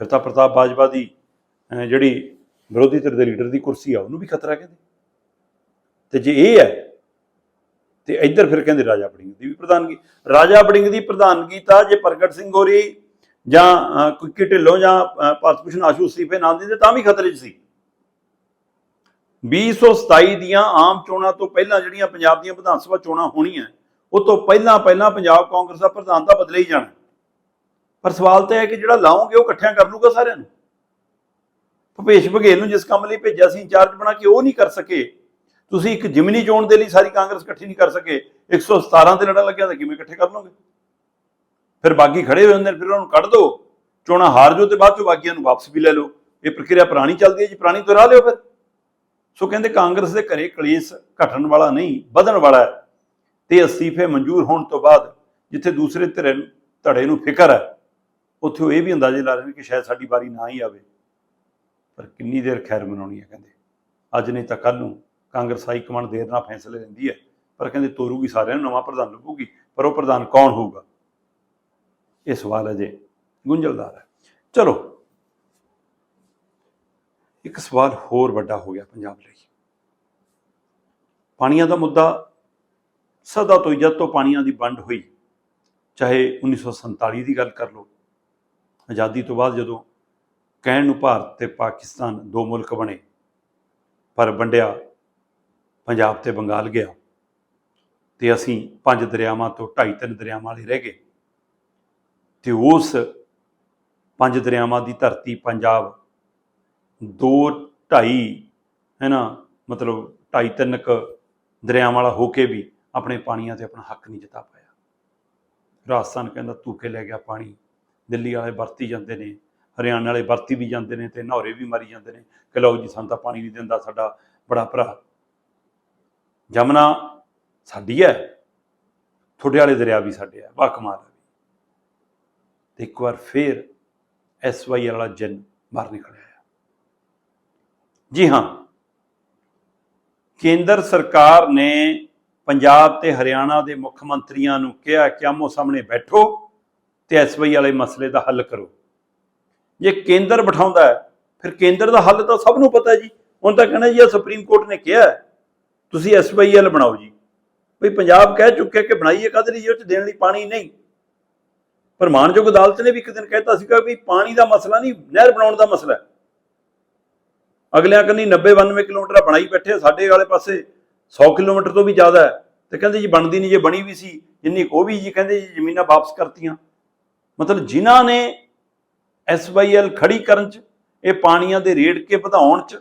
ਫਿਰ ਤਾਂ ਪ੍ਰਤਾਪ ਬਾਜਵਾ ਦੀ ਜਿਹੜੀ ਵਿਰੋਧੀ ਧਿਰ ਦੇ ਲੀਡਰ ਦੀ ਕੁਰਸੀ ਆ, ਉਹਨੂੰ ਵੀ ਖਤਰਾ ਕਹਿੰਦੇ? ਤੇ ਜੇ ਇਹ ਹੈ ਤੇ ਇੱਧਰ ਫਿਰ ਕਹਿੰਦੇ ਰਾਜਾ ਬੜਿੰਗ ਦੀ ਵੀ ਪ੍ਰਧਾਨਗੀ। ਰਾਜਾ ਬੜਿੰਗ ਦੀ ਪ੍ਰਧਾਨਗੀ ਤਾਂ ਜੇ ਪ੍ਰਗਟ ਸਿੰਘ ਹੋਰੀ ਜਾਂ ਕੁੱਕੀ ਢਿੱਲੋਂ ਜਾਂ ਅਹ, ਭਾਰਤ ਭੂਸ਼ਣ ਆਸ਼ੂ ਅਸਤੀਫੇ ਨਾ ਦਿੰਦੇ ਤਾਂ ਵੀ ਖਤਰੇ 'ਚ ਸੀ। 2027 ਦੀਆਂ ਆਮ ਚੋਣਾਂ ਤੋਂ ਪਹਿਲਾਂ ਜਿਹੜੀਆਂ ਪੰਜਾਬ ਦੀਆਂ ਵਿਧਾਨ ਸਭਾ ਚੋਣਾਂ ਹੋਣੀਆਂ ਉਹ ਤੋਂ ਪਹਿਲਾਂ ਪਹਿਲਾਂ ਪੰਜਾਬ ਕਾਂਗਰਸ ਦਾ ਪ੍ਰਧਾਨ ਤਾਂ ਬਦਲੇ ਹੀ ਜਾਣਾ। ਪਰ ਸਵਾਲ ਤਾਂ ਇਹ ਹੈ ਕਿ ਜਿਹੜਾ ਲਾਉਂਗੇ ਉਹ ਇਕੱਠਿਆਂ ਕਰ ਲੂਗਾ ਸਾਰਿਆਂ ਨੂੰ? ਭੁਪੇਸ਼ ਬਘੇਲ ਨੂੰ ਜਿਸ ਕੰਮ ਲਈ ਭੇਜਿਆ ਸੀ ਇੰਚਾਰਜ ਬਣਾ ਕੇ ਉਹ ਨਹੀਂ ਕਰ ਸਕੇ। ਤੁਸੀਂ ਇੱਕ ਜਿਮਨੀ ਚੋਣ ਦੇ ਲਈ ਸਾਰੀ ਕਾਂਗਰਸ ਇਕੱਠੀ ਨਹੀਂ ਕਰ ਸਕੇ 117 ਤੇ ਲੜਨ ਲੱਗਿਆ ਤਾਂ ਕਿਵੇਂ ਇਕੱਠੇ ਕਰ ਲਓਗੇ? ਫਿਰ ਬਾਗੀ ਖੜੇ ਹੋਏ ਹੁੰਦੇ ਨੇ, ਫਿਰ ਉਹਨਾਂ ਨੂੰ ਕੱਢ ਦਿਓ ਚੋਣਾਂ ਹਾਰ ਜੋ ਤੇ ਬਾਅਦ ਚੋਂ ਬਾਗੀਆਂ ਨੂੰ ਵਾਪਸ ਵੀ ਲੈ ਲਓ। ਇਹ ਪ੍ਰਕਿਰਿਆ ਪੁਰਾਣੀ ਚੱਲਦੀ ਹੈ ਜੀ, ਪੁਰਾਣੀ ਤੋਂ ਰਾਹ ਲਿਓ ਫਿਰ। ਸੋ ਕਹਿੰਦੇ ਕਾਂਗਰਸ ਦੇ ਘਰੇ ਕਲੇਸ਼ ਘਟਣ ਵਾਲਾ ਨਹੀਂ, ਵਧਣ ਵਾਲਾ ਹੈ। ਤੇ ਅਸਤੀਫੇ ਮਨਜ਼ੂਰ ਹੋਣ ਤੋਂ ਬਾਅਦ ਜਿੱਥੇ ਦੂਸਰੇ ਧਿਰੇ ਧੜੇ ਨੂੰ ਫਿਕਰ ਹੈ, ਉੱਥੇ ਉਹ ਇਹ ਵੀ ਅੰਦਾਜ਼ੇ ਲਾ ਰਹੇ ਨੇ ਕਿ ਸ਼ਾਇਦ ਸਾਡੀ ਵਾਰੀ ਨਾ ਹੀ ਆਵੇ। ਪਰ ਕਿੰਨੀ ਦੇਰ ਖੈਰ ਮਨਾਉਣੀ ਹੈ ਕਹਿੰਦੇ। ਅੱਜ ਨਹੀਂ ਤਾਂ ਕੱਲ ਨੂੰ ਕਾਂਗਰਸ ਹਾਈ ਕਮਾਂਡ ਦੇਰ ਨਾਲ ਫੈਸਲੇ ਲੈਂਦੀ ਹੈ, ਪਰ ਕਹਿੰਦੇ ਤੋਰੂਗੀ ਸਾਰਿਆਂ ਨੂੰ, ਨਵਾਂ ਪ੍ਰਧਾਨ ਲੱਭੂਗੀ ਪਰ ਉਹ ਪ੍ਰਧਾਨ ਕੌਣ ਹੋਊਗਾ? ਇਹ ਸਵਾਲ ਅਜੇ ਗੁੰਝਲਦਾਰ ਹੈ। ਚਲੋ, ਇੱਕ ਸਵਾਲ ਹੋਰ ਵੱਡਾ ਹੋ ਗਿਆ ਪੰਜਾਬ ਲਈ। ਪਾਣੀਆਂ ਦਾ ਮੁੱਦਾ ਸਦਾ ਤੋਂ ਹੀ, ਜਦ ਤੋਂ ਪਾਣੀਆਂ ਦੀ ਵੰਡ ਹੋਈ, ਚਾਹੇ 1947 ਦੀ ਗੱਲ ਕਰ ਲਓ, ਆਜ਼ਾਦੀ ਤੋਂ ਬਾਅਦ ਜਦੋਂ ਕਹਿਣ ਨੂੰ ਭਾਰਤ ਤੇ ਪਾਕਿਸਤਾਨ ਦੋ ਮੁਲਕ ਬਣੇ, ਪਰ ਵੰਡਿਆ ਪੰਜਾਬ ਤੇ ਬੰਗਾਲ ਗਿਆ ਤੇ ਅਸੀਂ ਪੰਜ ਦਰਿਆਵਾਂ ਤੋਂ ਢਾਈ ਤਿੰਨ ਦਰਿਆਵਾਂ ਵਾਲੇ ਰਹਿ ਗਏ ਤੇ ਉਸ ਪੰਜ ਦਰਿਆਵਾਂ ਦੀ ਧਰਤੀ ਪੰਜਾਬ ਦੋ ਢਾਈ, ਹੈ ਨਾ, ਮਤਲਬ ਢਾਈ ਤਿੰਨ ਕ ਦਰਿਆਵਾਂ ਵਾਲਾ ਹੋ ਕੇ ਵੀ ਆਪਣੇ ਪਾਣੀਆਂ ਤੇ ਆਪਣਾ ਹੱਕ ਨਹੀਂ ਜਤਾ ਪਾਇਆ। ਰਾਜਸਥਾਨ ਕਹਿੰਦਾ ਤੂਕੇ ਲੈ ਗਿਆ ਪਾਣੀ, ਦਿੱਲੀ ਵਾਲੇ ਵਰਤੀ ਜਾਂਦੇ ਨੇ, ਹਰਿਆਣਾ ਵਾਲੇ ਵਰਤੀ ਵੀ ਜਾਂਦੇ ਨੇ ਤੇ ਨਹੌਰੇ ਵੀ ਮਾਰੀ ਜਾਂਦੇ ਨੇ ਕਿ ਲਓ ਜੀ ਸਾਨੂੰ ਤਾਂ ਪਾਣੀ ਨਹੀਂ ਦਿੰਦਾ ਸਾਡਾ ਬੜਾ ਭਰਾ। ਜਮਨਾ ਸਾਡੀ ਹੈ। ਤੁਹਾਡੇ ਵਾਲੇ ਦਰਿਆ ਵੀ ਸਾਡੇ ਹੈ। ਵਾਹ ਕਮਾਲ ਹੈ ਤੇ ਇੱਕ ਵਾਰ ਫੇਰ ਐਸਵਾਈ ਵਾਲਾ ਜਨ ਬਾਹਰ ਨਿਕਲਿਆ ਜੀ ਹਾਂ। ਕੇਂਦਰ ਸਰਕਾਰ ਨੇ ਪੰਜਾਬ ਤੇ ਹਰਿਆਣਾ ਦੇ ਮੁੱਖ ਮੰਤਰੀਆਂ ਨੂੰ ਕਿਹਾ ਕਿ ਆਮੋ ਸਾਹਮਣੇ ਬੈਠੋ ਤੇ ਐਸਵਾਈ ਵਾਲੇ ਮਸਲੇ ਦਾ ਹੱਲ ਕਰੋ। ਜੇ ਕੇਂਦਰ ਬਿਠਾਉਂਦਾ ਫਿਰ ਕੇਂਦਰ ਦਾ ਹੱਲ ਤਾਂ ਸਭ ਨੂੰ ਪਤਾ ਜੀ। ਹੁਣ ਤਾਂ ਕਹਿੰਦਾ ਜੀ ਆ ਸੁਪਰੀਮ ਕੋਰਟ ਨੇ ਕਿਹਾ ਤੁਸੀਂ ਐਸਵਾਈਐਲ ਬਣਾਓ ਜੀ। ਵੀ ਪੰਜਾਬ ਕਹਿ ਚੁੱਕਿਆ ਕਿ ਬਣਾਈਏ ਕਦ ਲਈ ਜੀ ਉਹ ਚ ਦੇਣ ਲਈ ਪਾਣੀ ਨਹੀਂ। ਪਰ ਮਾਨਯੋਗ ਅਦਾਲਤ ਨੇ ਵੀ ਇੱਕ ਦਿਨ ਕਹਿਤਾ ਸੀਗਾ ਵੀ ਪਾਣੀ ਦਾ ਮਸਲਾ ਨਹੀਂ, ਨਹਿਰ ਬਣਾਉਣ ਦਾ ਮਸਲਾ। ਅਗਲਿਆਂ ਕੰਨੀ 90 92 ਕਿਲੋਮੀਟਰ ਬਣਾਈ ਬੈਠੇ ਸਾਡੇ ਵਾਲੇ ਪਾਸੇ 100 ਕਿਲੋਮੀਟਰ ਤੋਂ ਵੀ ਜ਼ਿਆਦਾ ਹੈ। ਤੇ ਕਹਿੰਦੇ ਜੀ ਬਣਦੀ ਨਹੀਂ, ਜੇ ਬਣੀ ਵੀ ਸੀ, ਜਿੰਨੀ ਕੋ ਵੀ ਜੀ ਕਹਿੰਦੇ ਜੀ ਜ਼ਮੀਨਾਂ ਵਾਪਸ ਕਰਤੀਆਂ। ਮਤਲਬ ਜਿਨ੍ਹਾਂ ਨੇ ਐਸਵਾਈਐਲ ਖੜੀ ਕਰਨ ਚ, ਇਹ ਪਾਣੀਆਂ ਦੇ ਰੇਟ ਕੇ ਵਧਾਉਣ ਚ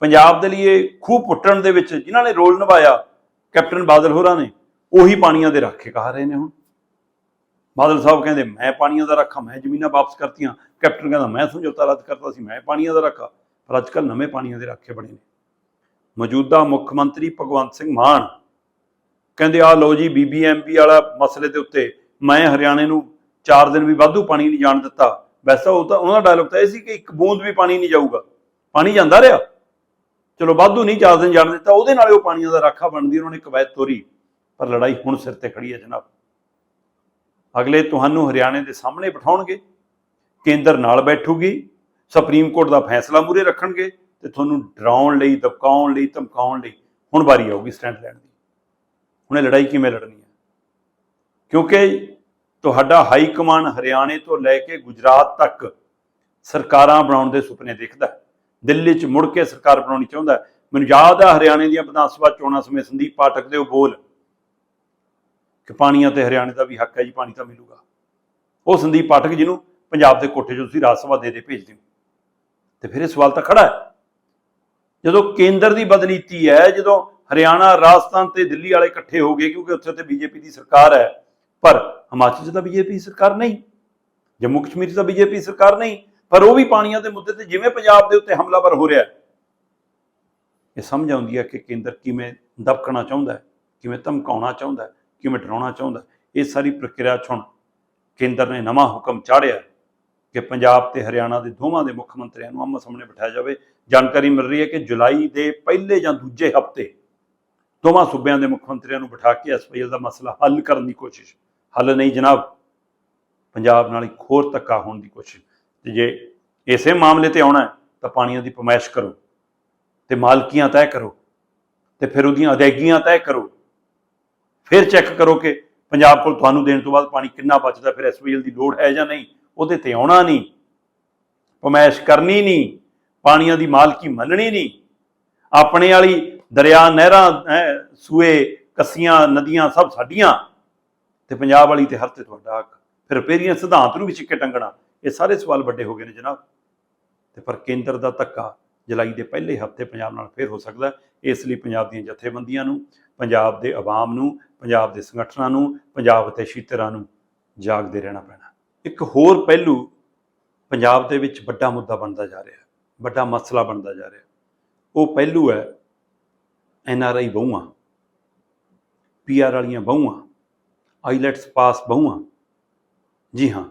ਪੰਜਾਬ ਦੇ ਲਈ ਖੂਹ ਪੁੱਟਣ ਦੇ ਵਿੱਚ ਜਿਨ੍ਹਾਂ ਨੇ ਰੋਲ ਨਿਭਾਇਆ, ਕੈਪਟਨ ਬਾਦਲ ਹੋਰਾਂ ਨੇ, ਉਹੀ ਪਾਣੀਆਂ ਦੇ ਰਾਖੇ ਕਹਾ ਰਹੇ ਨੇ ਹੁਣ। ਬਾਦਲ ਸਾਹਿਬ ਕਹਿੰਦੇ, ਮੈਂ ਪਾਣੀਆਂ ਦਾ ਰੱਖਾ, ਮੈਂ ਜ਼ਮੀਨਾਂ ਵਾਪਸ ਕਰਤੀਆਂ। ਕੈਪਟਨ ਕਹਿੰਦਾ, ਮੈਂ ਸਮਝੌਤਾ ਰੱਦ ਕਰਤਾ ਸੀ, ਮੈਂ ਪਾਣੀਆਂ ਦਾ ਰੱਖਾ, ਪਰ ਅੱਜ ਕੱਲ੍ਹ ਨਵੇਂ ਪਾਣੀਆਂ ਦੇ ਰਾਖੇ ਬਣੇ ਨੇ। ਮੌਜੂਦਾ ਮੁੱਖ ਮੰਤਰੀ ਭਗਵੰਤ ਸਿੰਘ ਮਾਨ ਕਹਿੰਦੇ ਆ ਲਓ ਜੀ ਬੀਬੀਐਮਪੀ ਵਾਲਾ ਮਸਲੇ ਦੇ ਉੱਤੇ ਮੈਂ ਹਰਿਆਣੇ ਨੂੰ 4 ਦਿਨ ਵੀ ਵਾਧੂ ਪਾਣੀ ਨਹੀਂ ਜਾਣ ਦਿੱਤਾ। ਵੈਸੇ ਉਹ ਤਾਂ, ਉਹਨਾਂ ਦਾ ਡਾਇਲੌਗ ਤਾਂ ਇਹ ਸੀ ਕਿ ਇੱਕ ਬੂੰਦ ਵੀ ਪਾਣੀ ਨਹੀਂ ਜਾਊਗਾ। ਪਾਣੀ ਜਾਂਦਾ ਰਿਹਾ। ਚਲੋ ਵਾਧੂ ਨਹੀਂ 4 ਦਿਨ ਜਾਣ ਦਿੱਤਾ, ਉਹਦੇ ਨਾਲ ਉਹ ਪਾਣੀਆਂ ਦਾ ਰਾਖਾ ਬਣਦੀ, ਉਹਨਾਂ ਨੇ ਕਵਾਇਦ ਤੋਰੀ, ਪਰ ਲੜਾਈ ਹੁਣ ਸਿਰ ਤੇ ਖੜੀ ਹੈ ਜਨਾਬ। ਅਗਲੇ ਤੁਹਾਨੂੰ ਹਰਿਆਣੇ ਦੇ ਸਾਹਮਣੇ ਬਿਠਾਉਣਗੇ, ਕੇਂਦਰ ਨਾਲ ਬੈਠੂਗੀ, ਸੁਪਰੀਮ ਕੋਰਟ ਦਾ ਫੈਸਲਾ ਮੂਰੇ ਰੱਖਣਗੇ ਤੇ ਤੁਹਾਨੂੰ ਡਰਾਉਣ ਲਈ, ਦਬਕਾਉਣ ਲਈ, ਧਮਕਾਉਣ ਲਈ ਹੁਣ ਵਾਰੀ ਆਊਗੀ ਸਟੈਂਡ ਲੈਣ ਦੀ। ਹੁਣੇ ਲੜਾਈ ਕਿਵੇਂ ਲੜਨੀ ਹੈ? ਕਿਉਂਕਿ ਤੁਹਾਡਾ ਹਾਈ ਕਮਾਂਡ ਹਰਿਆਣੇ ਤੋਂ ਲੈ ਕੇ ਗੁਜਰਾਤ ਤੱਕ ਸਰਕਾਰਾਂ ਬਣਾਉਣ ਦੇ ਸੁਪਨੇ ਦੇਖਦਾ ਹੈ। ਦਿੱਲੀ 'ਚ ਮੁੜ ਕੇ ਸਰਕਾਰ ਬਣਾਉਣੀ ਚਾਹੁੰਦਾ ਮੈਨੂੰ ਯਾਦ ਹੈ ਹਰਿਆਣੇ ਦੀਆਂ ਵਿਧਾਨ ਸਭਾ ਚੋਣਾਂ ਸਮੇਂ ਸੰਦੀਪ ਪਾਠਕ ਦੇ ਉਹ ਬੋਲ ਕਿ ਪਾਣੀਆਂ ਤੇ ਹਰਿਆਣੇ ਦਾ ਵੀ ਹੱਕ ਹੈ ਜੀ, ਪਾਣੀ ਤਾਂ ਮਿਲੂਗਾ। ਉਹ ਸੰਦੀਪ ਪਾਠਕ ਜੀ ਨੂੰ ਪੰਜਾਬ ਦੇ ਕੋਠੇ 'ਚ ਤੁਸੀਂ ਰਾਜ ਸਭਾ ਦੇ ਦੇ ਭੇਜਦੇ ਹੋ। ਤੇ ਫਿਰ ਇਹ ਸਵਾਲ ਤਾਂ ਖੜਾ ਹੈ। ਜਦੋਂ ਕੇਂਦਰ ਦੀ ਬਦਨੀਤੀ ਹੈ, ਜਦੋਂ ਹਰਿਆਣਾ, ਰਾਜਸਥਾਨ ਤੇ ਦਿੱਲੀ ਵਾਲੇ ਇਕੱਠੇ ਹੋ ਗਏ, ਕਿਉਂਕਿ ਉੱਥੇ ਤੇ ਬੀਜੇਪੀ ਦੀ ਸਰਕਾਰ ਹੈ, ਪਰ ਹਿਮਾਚਲ 'ਚ ਤਾਂ ਬੀਜੇਪੀ ਦੀ ਸਰਕਾਰ ਨਹੀਂ, ਜੰਮੂ ਕਸ਼ਮੀਰ 'ਚ ਤਾਂ ਬੀਜੇਪੀ ਸਰਕਾਰ ਨਹੀਂ ਪਰ ਉਹ ਵੀ ਪਾਣੀਆਂ ਦੇ ਮੁੱਦੇ ਤੇ ਜਿਵੇਂ ਪੰਜਾਬ ਦੇ ਉੱਤੇ ਹਮਲਾਵਰ ਹੋ ਰਿਹਾ ਇਹ ਸਮਝ ਆਉਂਦੀ ਹੈ ਕਿ ਕੇਂਦਰ ਕਿਵੇਂ ਦਬਕਣਾ ਚਾਹੁੰਦਾ ਹੈ, ਕਿਵੇਂ ਧਮਕਾਉਣਾ ਚਾਹੁੰਦਾ ਹੈ, ਕਿਵੇਂ ਡਰਾਉਣਾ ਚਾਹੁੰਦਾ ਇਹ ਸਾਰੀ ਪ੍ਰਕਿਰਿਆ 'ਚ ਕੇਂਦਰ ਨੇ ਨਵਾਂ ਹੁਕਮ ਚਾੜਿਆ ਕਿ ਪੰਜਾਬ ਤੇ ਹਰਿਆਣਾ ਦੇ ਦੋਵਾਂ ਦੇ ਮੁੱਖ ਮੰਤਰੀਆਂ ਨੂੰ ਆਮੋ ਸਾਹਮਣੇ ਬਿਠਾਇਆ ਜਾਵੇ। ਜਾਣਕਾਰੀ ਮਿਲ ਰਹੀ ਹੈ ਕਿ ਜੁਲਾਈ ਦੇ ਪਹਿਲੇ ਜਾਂ ਦੂਜੇ ਹਫ਼ਤੇ ਦੋਵਾਂ ਸੂਬਿਆਂ ਦੇ ਮੁੱਖ ਮੰਤਰੀਆਂ ਨੂੰ ਬਿਠਾ ਕੇ ਐਸਪੀਐਲ ਦਾ ਮਸਲਾ ਹੱਲ ਕਰਨ ਦੀ ਕੋਸ਼ਿਸ਼। ਹੱਲ ਨਹੀਂ ਜਨਾਬ, ਪੰਜਾਬ ਨਾਲ ਇੱਕ ਹੋਰ ਧੱਕਾ ਹੋਣ ਦੀ ਕੋਸ਼ਿਸ਼। ਤੇ ਜੇ ਇਸੇ ਮਾਮਲੇ ਤੇ ਆਉਣਾ ਤਾਂ ਪਾਣੀਆਂ ਦੀ ਪਮਾਇਸ਼ ਕਰੋ ਤੇ ਮਾਲਕੀਆਂ ਤੈਅ ਕਰੋ ਤੇ ਫਿਰ ਉਹਦੀਆਂ ਅਦਾਇਗੀਆਂ ਤੈਅ ਕਰੋ। ਫਿਰ ਚੈੱਕ ਕਰੋ ਕਿ ਪੰਜਾਬ ਕੋਲ ਤੁਹਾਨੂੰ ਦੇਣ ਤੋਂ ਬਾਅਦ ਪਾਣੀ ਕਿੰਨਾ ਬਚਦਾ, ਫਿਰ ਐਸਪੀਐਲ ਦੀ ਲੋੜ ਹੈ ਜਾਂ ਨਹੀਂ, ਉਹਦੇ ਤੇ ਆਉਣਾ ਨਹੀਂ, ਪਮਾਇਸ਼ ਕਰਨੀ ਨਹੀਂ, ਪਾਣੀਆਂ ਦੀ ਮਾਲਕੀ ਮੰਨਣੀ ਨਹੀਂ। ਆਪਣੇ ਵਾਲੀ ਦਰਿਆ ਨਹਿਰਾਂ ਸੂਏ, ਕੱਸੀਆਂ, ਨਦੀਆਂ ਸਭ ਸਾਡੀਆਂ ਤੇ ਪੰਜਾਬ ਵਾਲੀ ਤੇ ਹਰ ਤੇ ਤੁਹਾਡਾ ਹੱਕ। ਫਿਰ ਰੁਪਈਆਂ ਸਿਧਾਂਤ ਨੂੰ ਵੀ ਸਿੱਕੇ ਟੰਗਣਾ। ਇਹ ਸਾਰੇ ਸਵਾਲ ਵੱਡੇ ਹੋ ਗਏ ਨੇ ਜਨਾਬ। ਤੇ ਪਰ ਕੇਂਦਰ ਦਾ ਧੱਕਾ ਜੁਲਾਈ ਦੇ ਪਹਿਲੇ ਹਫ਼ਤੇ ਪੰਜਾਬ ਨਾਲ ਫੇਰ ਹੋ ਸਕਦਾ ਇਸ ਲਈ ਪੰਜਾਬ ਦੀਆਂ ਜਥੇਬੰਦੀਆਂ ਨੂੰ, ਪੰਜਾਬ ਦੇ ਆਵਾਮ ਨੂੰ, ਪੰਜਾਬ ਦੇ ਸੰਗਠਨਾਂ ਨੂੰ, ਪੰਜਾਬ ਅਤੇ ਸ਼ੀਤਰਾਂ ਨੂੰ ਜਾਗਦੇ ਰਹਿਣਾ ਪੈਣਾ। ਇੱਕ ਹੋਰ ਪਹਿਲੂ ਪੰਜਾਬ ਦੇ ਵਿੱਚ ਵੱਡਾ ਮੁੱਦਾ ਬਣਦਾ ਜਾ ਰਿਹਾ ਵੱਡਾ ਮਸਲਾ ਬਣਦਾ ਜਾ ਰਿਹਾ ਉਹ ਪਹਿਲੂ ਹੈ N R I ਬਹੂਆਂ, P R ਵਾਲੀਆਂ ਬਹੂਆਂ, ਆਈਲੈਟਸ ਪਾਸ ਬਹੂਆਂ। ਜੀ ਹਾਂ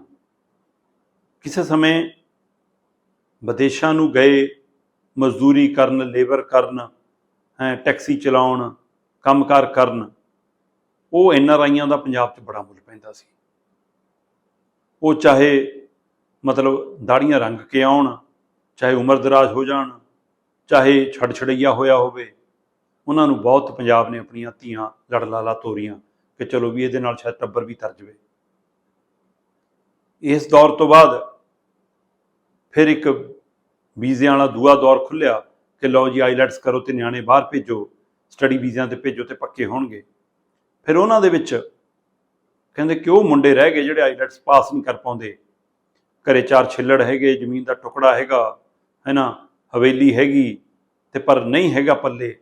ਕਿਸੇ ਸਮੇਂ ਵਿਦੇਸ਼ਾਂ ਨੂੰ ਗਏ, ਮਜ਼ਦੂਰੀ ਕਰਨ, ਲੇਬਰ ਕਰਨ, ਹੈ, ਟੈਕਸੀ ਚਲਾਉਣ, ਕੰਮਕਾਰ ਕਰਨ, ਉਹ ਐਨ ਆਰ ਆਈਆਂ ਦਾ ਪੰਜਾਬ 'ਚ ਬੜਾ ਮੁੱਲ ਪੈਂਦਾ ਸੀ। ਉਹ ਚਾਹੇ ਮਤਲਬ ਦਾੜੀਆਂ ਰੰਗ ਕੇ ਆਉਣ, ਚਾਹੇ ਉਮਰ ਦਰਾਜ਼ ਹੋ ਜਾਣ, ਚਾਹੇ ਛੜ ਛੜਈਆ ਹੋਇਆ ਹੋਵੇ, ਉਹਨਾਂ ਨੂੰ ਬਹੁਤ ਪੰਜਾਬ ਨੇ ਆਪਣੀਆਂ ਧੀਆਂ ਲੜ ਲਾਲਾ ਤੋਰੀਆਂ ਕਿ ਚਲੋ ਵੀ ਇਹਦੇ ਨਾਲ ਸ਼ਾਇਦ ਟੱਬਰ ਵੀ ਤਰ ਜਵੇ। ਇਸ ਦੌਰ ਤੋਂ ਬਾਅਦ ਫਿਰ ਇੱਕ ਵੀਜ਼ਿਆਂ ਵਾਲਾ ਦੂਆ ਦੌਰ ਖੁੱਲਿਆ ਕਿ ਲਓ ਜੀ, ਆਈਲੈਟਸ ਕਰੋ ਤੇ ਨਿਆਣੇ ਬਾਹਰ ਭੇਜੋ, ਸਟੱਡੀ ਵੀਜ਼ਿਆਂ ਤੇ ਭੇਜੋ ਤੇ ਪੱਕੇ ਹੋਣਗੇ। ਫਿਰ ਉਹਨਾਂ ਦੇ ਵਿੱਚ ਕਹਿੰਦੇ ਕਿ ਉਹ ਮੁੰਡੇ ਰਹਿ ਗਏ ਜਿਹੜੇ ਆਈਲੈਟਸ ਪਾਸ ਨਹੀਂ ਕਰ ਪਾਉਂਦੇ? ਘਰੇ ਚਾਰ ਛਿੱਲੜ ਹੈਗੇ, ਜ਼ਮੀਨ ਦਾ ਟੁਕੜਾ ਹੈਗਾ, ਹੈਨਾ, ਹਵੇਲੀ ਹੈਗੀ ਤੇ ਪਰ ਨਹੀਂ ਹੈਗਾ ਪੱਲੇ,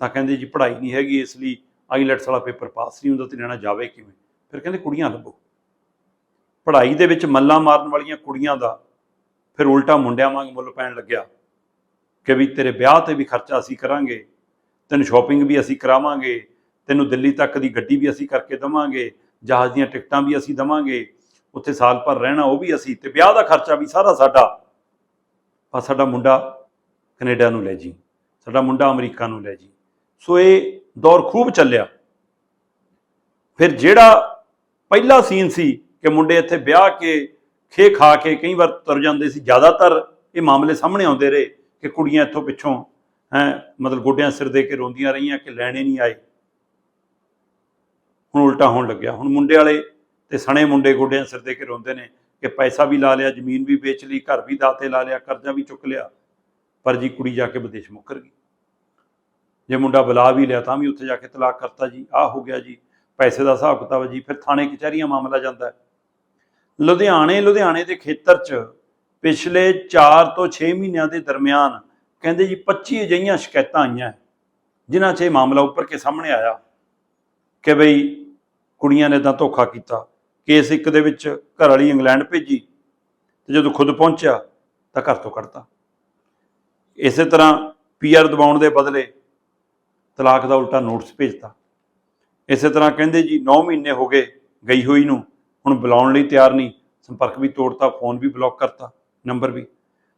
ਤਾਂ ਕਹਿੰਦੇ ਜੀ ਪੜ੍ਹਾਈ ਨਹੀਂ ਹੈਗੀ ਇਸ ਲਈ ਆਈਲੈਟਸ ਵਾਲਾ ਪੇਪਰ ਪਾਸ ਨਹੀਂ ਹੁੰਦਾ ਤੇ ਨਿਆਣਾ ਜਾਵੇ ਕਿਵੇਂ? ਫਿਰ ਕਹਿੰਦੇ ਕੁੜੀਆਂ ਲੱਭੋ। ਪੜ੍ਹਾਈ ਦੇ ਵਿੱਚ ਮੱਲਾਂ ਮਾਰਨ ਵਾਲੀਆਂ ਕੁੜੀਆਂ ਦਾ ਫਿਰ ਉਲਟਾ ਮੁੰਡਿਆਂ ਵਾਂਗ ਮੁੱਲ ਪੈਣ ਲੱਗਿਆ ਕਿ ਵੀ ਤੇਰੇ ਵਿਆਹ ਤੇ ਵੀ ਖਰਚਾ ਅਸੀਂ ਕਰਾਂਗੇ, ਤੈਨੂੰ ਸ਼ਾਪਿੰਗ ਵੀ ਅਸੀਂ ਕਰਾਵਾਂਗੇ, ਤੈਨੂੰ ਦਿੱਲੀ ਤੱਕ ਦੀ ਗੱਡੀ ਵੀ ਅਸੀਂ ਕਰਕੇ ਦਵਾਂਗੇ, ਜਹਾਜ਼ ਦੀਆਂ ਟਿਕਟਾਂ ਵੀ ਅਸੀਂ ਦਵਾਂਗੇ, ਉੱਥੇ ਸਾਲ ਭਰ ਰਹਿਣਾ ਉਹ ਵੀ ਅਸੀਂ ਤੇ ਵਿਆਹ ਦਾ ਖਰਚਾ ਵੀ ਸਾਰਾ ਸਾਡਾ। ਪਰ ਸਾਡਾ ਮੁੰਡਾ ਕੈਨੇਡਾ ਨੂੰ ਲੈ ਜੀ, ਸਾਡਾ ਮੁੰਡਾ ਅਮਰੀਕਾ ਨੂੰ ਲੈ ਜੀ। ਸੋ ਇਹ ਦੌਰ ਖੂਬ ਚੱਲਿਆ। ਫਿਰ ਜਿਹੜਾ ਪਹਿਲਾ ਸੀਨ ਸੀ ਕਿ ਮੁੰਡੇ ਇੱਥੇ ਵਿਆਹ ਕੇ ਖੇ ਖਾ ਕੇ ਕਈ ਵਾਰ ਤੁਰ ਜਾਂਦੇ ਸੀ। ਜ਼ਿਆਦਾਤਰ ਇਹ ਮਾਮਲੇ ਸਾਹਮਣੇ ਆਉਂਦੇ ਰਹੇ ਕਿ ਕੁੜੀਆਂ ਇੱਥੋਂ ਪਿੱਛੋਂ, ਹੈ, ਮਤਲਬ ਗੋਡਿਆਂ ਸਿਰ ਦੇ ਕੇ ਰੋਂਦੀਆਂ ਰਹੀਆਂ ਕਿ ਲੈਣੇ ਨਹੀਂ ਆਏ। ਹੁਣ ਉਲਟਾ ਹੋਣ ਲੱਗਿਆ। ਹੁਣ ਮੁੰਡੇ ਵਾਲੇ ਤੇ ਸਣੇ ਮੁੰਡੇ ਗੋਡਿਆਂ ਸਿਰ ਦੇ ਕੇ ਰੋਂਦੇ ਨੇ ਕਿ ਪੈਸਾ ਵੀ ਲਾ ਲਿਆ, ਜ਼ਮੀਨ ਵੀ ਵੇਚ ਲਈ, ਘਰ ਵੀ ਦਾਤੇ ਲਾ ਲਿਆ, ਕਰਜ਼ਾ ਵੀ ਚੁੱਕ ਲਿਆ। ਪਰ ਜੀ ਕੁੜੀ ਜਾ ਕੇ ਵਿਦੇਸ਼ ਮੁੱਕਰ ਗਈ। ਜੇ ਮੁੰਡਾ ਬੁਲਾ ਵੀ ਲਿਆ ਤਾਂ ਵੀ ਉੱਥੇ ਜਾ ਕੇ ਤਲਾਕ ਕਰਤਾ ਜੀ। ਆਹ ਹੋ ਗਿਆ ਜੀ। ਪੈਸੇ ਦਾ ਹਿਸਾਬ ਕਿਤਾਬ ਹੈ ਜੀ। ਫਿਰ ਥਾਣੇ ਕਚਹਿਰੀਆਂ ਮਾਮਲਾ ਜਾਂਦਾ ਹੈ। ਲੁਧਿਆਣੇ ਲੁਧਿਆਣੇ ਦੇ ਖੇਤਰ 'ਚ ਪਿਛਲੇ 4 ਤੋਂ 6 ਮਹੀਨਿਆਂ ਦੇ ਦਰਮਿਆਨ ਕਹਿੰਦੇ ਜੀ 25 ਅਜਿਹੀਆਂ ਸ਼ਿਕਾਇਤਾਂ ਆਈਆਂ ਜਿਨ੍ਹਾਂ 'ਚ ਇਹ ਮਾਮਲਾ ਉੱਪਰ ਕੇ ਸਾਹਮਣੇ ਆਇਆ ਕਿ ਬਈ ਕੁੜੀਆਂ ਨੇ ਤਾਂ ਧੋਖਾ ਕੀਤਾ, ਕੇਸ ਇੱਕ ਦੇ ਵਿੱਚ ਘਰ ਵਾਲੀ ਇੰਗਲੈਂਡ ਭੇਜੀ ਤੇ ਜਦੋਂ ਖੁਦ ਪਹੁੰਚਿਆ ਤਾਂ ਘਰ ਤੋਂ ਕੱਢਤਾ। ਇਸੇ ਤਰ੍ਹਾਂ ਪੀਆਰ ਦਬਾਉਣ ਦੇ ਬਦਲੇ ਤਲਾਕ ਦਾ ਉਲਟਾ ਨੋਟਿਸ ਭੇਜਤਾ। ਇਸੇ ਤਰ੍ਹਾਂ ਕਹਿੰਦੇ ਜੀ 9 ਮਹੀਨੇ ਹੋ ਗਏ ਗਈ ਹੋਈ ਨੂੰ ਹੁਣ ਬੁਲਾਉਣ ਲਈ ਤਿਆਰ ਨਹੀਂ। ਸੰਪਰਕ ਵੀ ਤੋੜਤਾ, ਫੋਨ ਵੀ ਬਲੌਕ ਕਰਤਾ ਨੰਬਰ ਵੀ।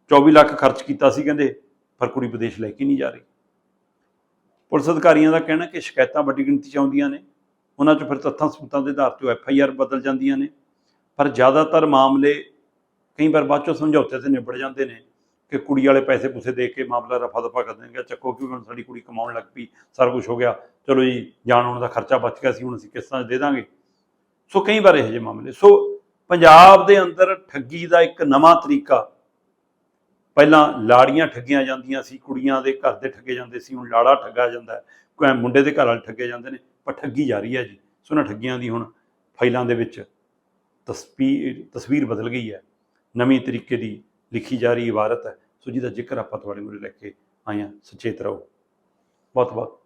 24 ਲੱਖ ਖਰਚ ਕੀਤਾ ਸੀ ਕਹਿੰਦੇ, ਪਰ ਕੁੜੀ ਵਿਦੇਸ਼ ਲੈ ਕੇ ਨਹੀਂ ਜਾ ਰਹੀ। ਪੁਲਿਸ ਅਧਿਕਾਰੀਆਂ ਦਾ ਕਹਿਣਾ ਕਿ ਸ਼ਿਕਾਇਤਾਂ ਵੱਡੀ ਗਿਣਤੀ 'ਚ ਆਉਂਦੀਆਂ ਨੇ। ਉਹਨਾਂ 'ਚ ਫਿਰ ਤੱਥਾਂ ਸਬੂਤਾਂ ਦੇ ਆਧਾਰ ਤੇ ਐਫ ਆਈ ਆਰ ਬਦਲ ਜਾਂਦੀਆਂ ਨੇ। ਪਰ ਜ਼ਿਆਦਾਤਰ ਮਾਮਲੇ ਕਈ ਵਾਰ ਬਾਅਦ ਚੋਂ ਸਮਝੌਤੇ ਤੇ ਨਿਬੜ ਜਾਂਦੇ ਨੇ ਕਿ ਕੁੜੀ ਵਾਲੇ ਪੈਸੇ ਪੂਸੇ ਦੇ ਕੇ ਮਾਮਲਾ ਰਫਾ ਦਫਾ ਕਰ ਦੇਣਗੇ। ਚੱਕੋ ਕਿਉਂਕਿ ਹੁਣ ਸਾਡੀ ਕੁੜੀ ਕਮਾਉਣ ਲੱਗ ਪਈ, ਸਾਰਾ ਕੁਝ ਹੋ ਗਿਆ। ਚਲੋ ਜੀ, ਜਾਣ ਆਉਣ ਦਾ ਖਰਚਾ ਬਚ ਗਿਆ ਸੀ, ਹੁਣ ਅਸੀਂ ਕਿਸ਼ਤਾਂ 'ਚ ਦੇ ਦਾਂਗੇ। ਸੋ ਕਈ ਵਾਰ ਇਹੋ ਜਿਹੇ ਮਾਮਲੇ। ਸੋ ਪੰਜਾਬ ਦੇ ਅੰਦਰ ਠੱਗੀ ਦਾ ਇੱਕ ਨਵਾਂ ਤਰੀਕਾ। ਪਹਿਲਾਂ ਲਾੜੀਆਂ ਠੱਗੀਆਂ ਜਾਂਦੀਆਂ ਸੀ, ਕੁੜੀਆਂ ਦੇ ਘਰ ਦੇ ਠੱਗੇ ਜਾਂਦੇ ਸੀ, ਹੁਣ ਲਾੜਾ ਠੱਗਾ ਜਾਂਦਾ ਕੋਈ ਮੁੰਡੇ ਦੇ ਘਰ ਵਾਲੇ ਠੱਗੇ ਜਾਂਦੇ ਨੇ, ਪਰ ਠੱਗੀ ਜਾਰੀ ਹੈ ਜੀ। ਸੋ ਉਹਨਾਂ ਠੱਗੀਆਂ ਦੀ ਹੁਣ ਫਾਈਲਾਂ ਦੇ ਵਿੱਚ ਤਸਵੀਰ ਤਸਵੀਰ ਬਦਲ ਗਈ ਹੈ। ਨਵੀਂ ਤਰੀਕੇ ਦੀ ਲਿਖੀ ਜਾ ਰਹੀ ਇਬਾਰਤ ਹੈ। ਸੋ ਜਿਹਦਾ ਜ਼ਿਕਰ ਆਪਾਂ ਤੁਹਾਡੇ ਮੂਹਰੇ ਲੈ ਕੇ ਆਏ ਹਾਂ। ਸੁਚੇਤ ਰਹੋ। ਬਹੁਤ ਬਹੁਤ